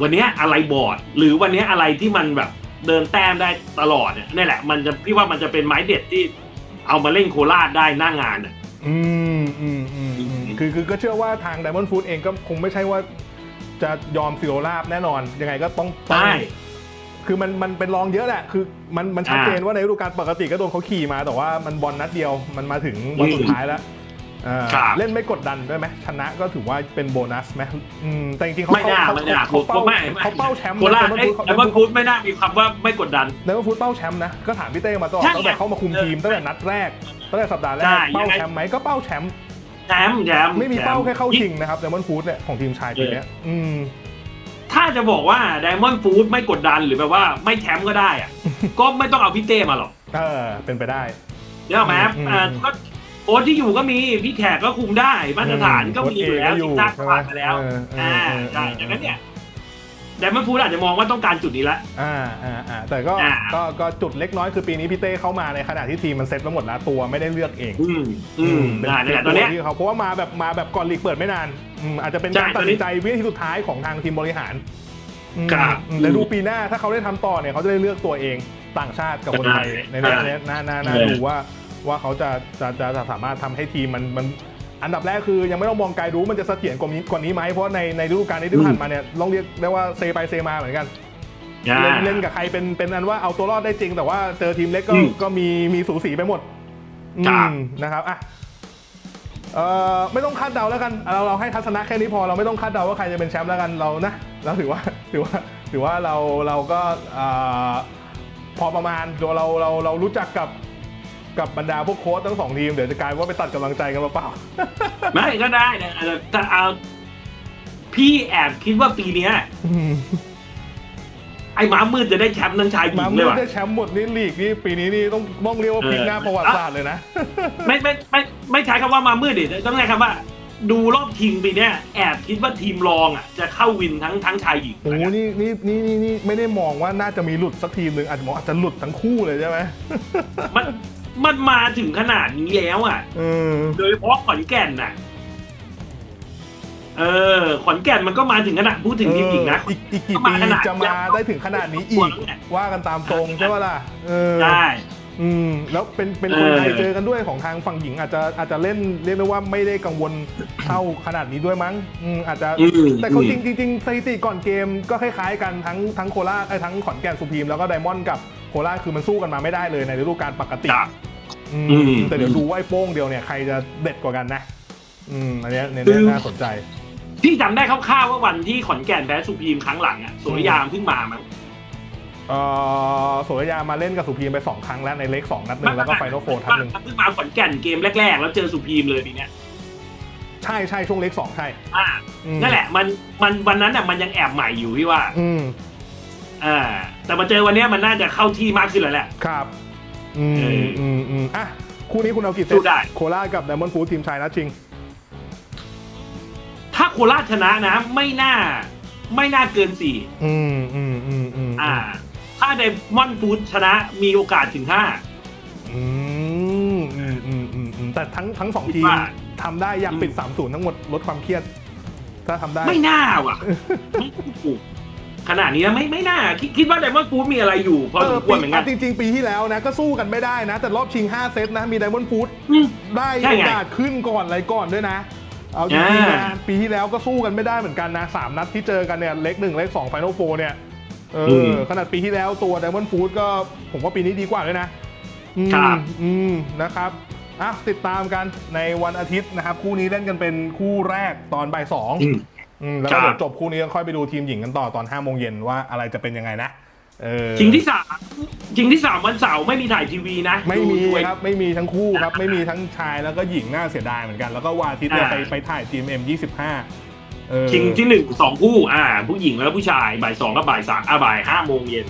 [SPEAKER 2] วันเนี้ยอะไรบอด หรือวันเนี้ยอะไรที่มันแบบเดินแต้มได้ตลอดเนี่ยนี่แหละ มันจะพี่ว่ามันจะเป็นไม้เด็ดที่เอามาเล่นโคราชได้หน้างานอะ
[SPEAKER 1] อืมอืมอืมอืมคือคือก็เชื่อว่าทาง Diamond Food เองก็คงไม่ใช่ว่า จะยอมฟิโอลาบแน่นอน ยังไงก็ต้องต้อง
[SPEAKER 2] ใช่
[SPEAKER 1] คือมันมันเป็นรองเยอะแหละ คือมันมันชัดเจนว่าในฤดูกาลปกติก็โดนเขาขี่มาแต่ว่ามันบอลนัดเดียวมันมาถึงวันสุดท้ายแล้วเออ
[SPEAKER 2] ครับ
[SPEAKER 1] เล่นไม่กดดันด้วยไหมชนะก็ถือว่าเป็นโบนัสไหมอืมแต่จริงๆเขา
[SPEAKER 2] ไม่น่า
[SPEAKER 1] เขา
[SPEAKER 2] ไม่น่า
[SPEAKER 1] เขาเป้า
[SPEAKER 2] ไม่
[SPEAKER 1] เขาเป้าแชมป์
[SPEAKER 2] โคราช
[SPEAKER 1] นะ
[SPEAKER 2] ไอ้
[SPEAKER 1] Diamond
[SPEAKER 2] ไอ้
[SPEAKER 1] Food
[SPEAKER 2] บอลฟูดไม่น่ามีคำว่าไม่กดดัน
[SPEAKER 1] เดมอนฟูดเป้าแชมป์นะก็ถามพี่เต้มาตลอด
[SPEAKER 2] ใช่
[SPEAKER 1] ตั้งแต่เข้ามาคุมทีมตั้งแต่นัดแรกตั้งแต่สัปดาห์แรก
[SPEAKER 2] ใช่
[SPEAKER 1] เป้า
[SPEAKER 2] ยังไง
[SPEAKER 1] แชมป์ไหมก็เป้าแชมป์
[SPEAKER 2] แชมป์แชมป์
[SPEAKER 1] ไม่มี
[SPEAKER 2] ชป์
[SPEAKER 1] เป้าแค่เข้าชิงนะครับเดมอนฟูดเนี่ยของทีมชายปีเนี้ยอืม
[SPEAKER 2] ถ้าจะบอกว่าไดมอนด์ฟูดไม่กดดันหรือแบบว่าไม่แชมป์ก็ได้อะก็ไม่ต้องเอาพี่เต้มาหรอก
[SPEAKER 1] เออเป็นไปได้
[SPEAKER 2] เดี๋ยวไหม
[SPEAKER 1] อืม
[SPEAKER 2] อ่า
[SPEAKER 1] อืม
[SPEAKER 2] ก็โค้ชที่อยู่ก็มีพี่แขกก็คุมได้มาตรฐานก็มีอยู่แล้ว
[SPEAKER 1] โค้ชเอก็อยู่
[SPEAKER 2] ทีมชาติ
[SPEAKER 1] ใช่ไหม
[SPEAKER 2] ผ่านมาแล้ว
[SPEAKER 1] เออเออ
[SPEAKER 2] อ่า
[SPEAKER 1] เออ
[SPEAKER 2] ใช่
[SPEAKER 1] เออ
[SPEAKER 2] ดังนั้นเนี่ย ไดมอนด์ฟูดอาจจะมองว่าต้องการจุดนี้ละ
[SPEAKER 1] อ่าอ่าอ่าแต่ก็
[SPEAKER 2] อ่า
[SPEAKER 1] ก็ก็จุดเล็กน้อยคือปีนี้พี่เต้เข้ามาในขณะที่ทีมมันเซ็ตมาหมดแล้วตัวไม่ได้เลือกเอง
[SPEAKER 2] อืมอืม
[SPEAKER 1] เป็น
[SPEAKER 2] อ่าเนี่ย
[SPEAKER 1] เป็
[SPEAKER 2] ตอนเนี้ย
[SPEAKER 1] ที่เขาเพราะว่ามาแบบมาแบบก่อนลีกเปิดไม่นานอืมอาจจะเป็น
[SPEAKER 2] ใช่
[SPEAKER 1] การ
[SPEAKER 2] ต
[SPEAKER 1] ตั
[SPEAKER 2] อ
[SPEAKER 1] ด
[SPEAKER 2] นนี้
[SPEAKER 1] สินใจวินาทีสุดท้ายของทางทีมบริหารอืม
[SPEAKER 2] ครับ
[SPEAKER 1] อืมแล้วดูปีหน้าถ้าเขาได้ทำต่อเนี่ยเขาจะได้เลือกตัวเองต่างชาติกับคนไทยใน
[SPEAKER 2] ใช่
[SPEAKER 1] เนี้ยน่าน่าน่า
[SPEAKER 2] ใช่
[SPEAKER 1] ดูว่าว่าเขาจะจะจะจะสามารถทำให้ทีมมันมัน อันดับแรกคือยังไม่ต้องมองไกลรู้มันจะเสถียรกว่านี้กว่านี้ไหมเพราะในในฤดูกาลนี้ที่ผ่านมาเนี่ยลองเรียกได้ว่าเซไปเซมาเหมือนกัน
[SPEAKER 2] อ่า
[SPEAKER 1] เล่นเล่นกับใครเป็นเป็นอันว่าเอาตัวรอดได้จริง แต่ว่าเจอทีมเล็กก็
[SPEAKER 2] อืม
[SPEAKER 1] ก็มีมีสูสีไปหมด
[SPEAKER 2] ครับ
[SPEAKER 1] อืมนะครับอะเอ่อไม่ต้องคาดเดาแล้วกันเราเราให้ทัศนะแค่นี้พอเราไม่ต้องคาดเดาว่าใครจะเป็นแชมป์แล้วกันเรานะเราถือว่าถือว่าถือว่าเราเราก็เอ่อพอประมาณเราเราเราเรารู้จักกับ กับบรรดาพวกโค้ชทั้งสองทีมเดี๋ยวจะกลายว่าไปตัดกำลังใจกันเปล่า
[SPEAKER 2] ไม่ก็ได้นะอาจจะถ้าเอาพี่แอบคิดว่าปีเนี้ย
[SPEAKER 1] ๆอืม
[SPEAKER 2] ไอ้หมามืดจะได้แชมป์ทั้งชายหญิ
[SPEAKER 1] มาง
[SPEAKER 2] เล
[SPEAKER 1] เมื่
[SPEAKER 2] ย
[SPEAKER 1] อ
[SPEAKER 2] ว่ะ
[SPEAKER 1] ได้แชมป์หมดนี่ลีกนี่ปีนี้นี่ต้องต้องเรียกว่าพลิกหน้า
[SPEAKER 2] เออ
[SPEAKER 1] ประวัติศาสตร์เลยนะ
[SPEAKER 2] ไม่ไม่ไม่ไม่ใช้คำว่ามามืดดิต้องใช้คำว่า ดูรอบชิงปีเนี้ยแอบคิดว่าทีมรองอะจะเข้าวินทั้งทั้งชายหญิง
[SPEAKER 1] โอ้โหนี่นี่นี่นี่นี่ไม่ได้มองว่าน่าจะมีหลุดสักทีมหนึ่งอาจจะมองอาจจะหลุดทั้งคู่เลยใช่ไหม
[SPEAKER 2] มัน มันมาถึงขนาดนี้แล้วอะ
[SPEAKER 1] เออ
[SPEAKER 2] โดยเฉพาะขอนแก่นน่ะ เออ ขอนแก่นมันก็มาถึงขนาดพูดถึงทีมหญิงนะ
[SPEAKER 1] อีกอีกกี่
[SPEAKER 2] ก็
[SPEAKER 1] ปี
[SPEAKER 2] มาขนาด
[SPEAKER 1] จะมาได้ถึงขนาดนี้อีก ว่ากันตามตรงใช่ป่ะล่ะเออ
[SPEAKER 2] ได้
[SPEAKER 1] อืมแล้วเป็นเป็นคน
[SPEAKER 2] เออ
[SPEAKER 1] ไทยเจอกันด้วยของทางฝั่งหญิง อาจจะอาจจะเล่นเรียกได้ว่าไม่ได้กังวลเท่าขนาดนี้ด้วยมั้งอืมอาจจะ
[SPEAKER 2] อืม
[SPEAKER 1] แต่เขาจริงจริงๆสถิติก่อนเกมก็คล้ายๆกันทั้งทั้งโคราชไอ้ยทั้งขอนแก่นสุพรีมแล้วก็ไดมอนด์กับ โคราชคือมันสู้กันมาไม่ได้เลยในฤดูกาลปกติ
[SPEAKER 2] ครับ
[SPEAKER 1] อืม
[SPEAKER 2] อืม
[SPEAKER 1] แต่เดี๋ยวดูว่าไอ้โป้งเดียวเนี่ยใครจะเด็ดกว่ากันนะ อืมอันเนี้ยเนี่ย
[SPEAKER 2] คือ
[SPEAKER 1] น่าสนใจ
[SPEAKER 2] พี่จำได้คร่าวๆว่าวันที่ขอนแก่นแพ้สุพรีมครั้งหลังอะสุริยามเพิ่งมามั้ง
[SPEAKER 1] เอ่อโสรยามาเล่นกับสุพรีมไปสองครั้งแล้วในเล็กสองนัดหนึ่งแล้วก็ไฟนอลโฟร์นัดหนึ่ง
[SPEAKER 2] เพิ่งมาขอนแก่นเกมแรก ๆ แล้วเจอสุพรีมเลยปีเนี้ย
[SPEAKER 1] ใช่ใช่ช่วงเล็กสองใช่
[SPEAKER 2] อ่า
[SPEAKER 1] อืม
[SPEAKER 2] นั่นแหละ มันมันวันนั้นอะมันยังแอบใหม่อยู่พี่ว่า
[SPEAKER 1] อืม
[SPEAKER 2] อ่า แต่มาเจอวันเนี้ยมันน่าจะเข้าที่มากขึ้นแล้วแหละ
[SPEAKER 1] ครับ อืม
[SPEAKER 2] เอออื
[SPEAKER 1] อืมอืมอะ คู่นี้คุณเอากี่เซ
[SPEAKER 2] สู้
[SPEAKER 1] ต
[SPEAKER 2] ได้
[SPEAKER 1] โคราชกับไดมอนด์ฟูดทีมชายนัดชิง
[SPEAKER 2] ถ้าโคราชชนะนะไม่น่าไม่น่าเกินสี่
[SPEAKER 1] อืมอืมอืมอืม
[SPEAKER 2] อ่า ถ้าไดมอนด์ฟูดชนะมีโอกาสถึงห้า
[SPEAKER 1] อืมอืมอืมอืมอืมแต่ทั้งทั้งสอง
[SPEAKER 2] คิด
[SPEAKER 1] ทีม
[SPEAKER 2] ว่า
[SPEAKER 1] ทำได้อยากปิดสามศูนย์ทั้งหมดลดความเครียด ถ้าทำได้
[SPEAKER 2] ไม่น่าว่ะ ไม่ถูก ขนาดนี้นะไม่ไม่น่าคิดคิดว่าไดมอนด์ฟูดมีอะไรอยู่พอสมควรเหมือนกัน
[SPEAKER 1] จริง ๆ ปีที่แล้วนะ ก็สู้กันไม่ได้นะ แต่รอบชิง 5 เซตนะ มีไดมอนด์ฟูด
[SPEAKER 2] อืม
[SPEAKER 1] ได้
[SPEAKER 2] ใช่
[SPEAKER 1] โอ
[SPEAKER 2] ไง
[SPEAKER 1] กาสขึ้นก่อนอะไรก่อนด้วยนะ เอาจริงๆนะ
[SPEAKER 2] อ่า
[SPEAKER 1] ปีที่แล้วก็สู้กันไม่ได้เหมือนกันนะสามนัดที่เจอกันเนี่ยเล็กหนึ่งเล็กสองไฟนอลโฟเนี่ยเอออ
[SPEAKER 2] ม
[SPEAKER 1] ขนาดปีที่แล้วตัวไดมอนด์ฟูดก็ผมว่าปีนี้ดีกว่าด้วยนะอืม
[SPEAKER 2] ครับ
[SPEAKER 1] อืมนะครับอะติดตามกันในวันอาทิตย์นะครับ คู่นี้เล่นกันเป็นคู่แรกตอนบ่ายสอง
[SPEAKER 2] อืม
[SPEAKER 1] อืมแล้ว
[SPEAKER 2] ครั
[SPEAKER 1] ก็
[SPEAKER 2] บ
[SPEAKER 1] เดี๋ยวจบคู่นี้ก็ค่อยไปดูทีมหญิงกันต่อตอน5้าโมงเย็นว่าอะไรจะเป็นยังไงนะเออ
[SPEAKER 2] ชิงที่สามชิงที่สามวันเสาร์ไม่มีถ่ายทีวีนะ
[SPEAKER 1] ไม่มี
[SPEAKER 2] ดูด้วย
[SPEAKER 1] ครับไม่มีทั้งคู่ครับ ไม่มีทั้งชายแล้วก็หญิงน่าเสียดายเหมือนกัน แล้วก็วันอาทิตย์เนี่ย
[SPEAKER 2] อ่า
[SPEAKER 1] ไปไปถ่าย GMM 25เออ
[SPEAKER 2] ชิงที่หนึ่งสองคู่อ่า ผู้หญิงแล้วผู้ชายบ่ายสองกับบ่ายสามอ่าบ่ายห้าโมงเย็น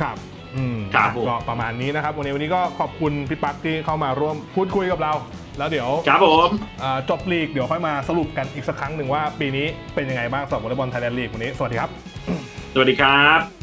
[SPEAKER 1] ครับอืม
[SPEAKER 2] ครับผม
[SPEAKER 1] ก็ประมาณนี้นะครับ วันนี้วันนี้ก็ขอบคุณพี่ปักที่เข้ามาร่วมพูดคุยกับเรา แล้วเดี๋ยว
[SPEAKER 2] ครับผม
[SPEAKER 1] อ่าจบลีกเดี๋ยวค่อยมาสรุปกันอีกสักครั้งหนึ่งว่าปีนี้เป็นยังไงบ้างสำหรับวอลเลย์บอลไทยแลนด์ลีกวันนี้ สวัสดีครับ
[SPEAKER 2] สวัสดีครับ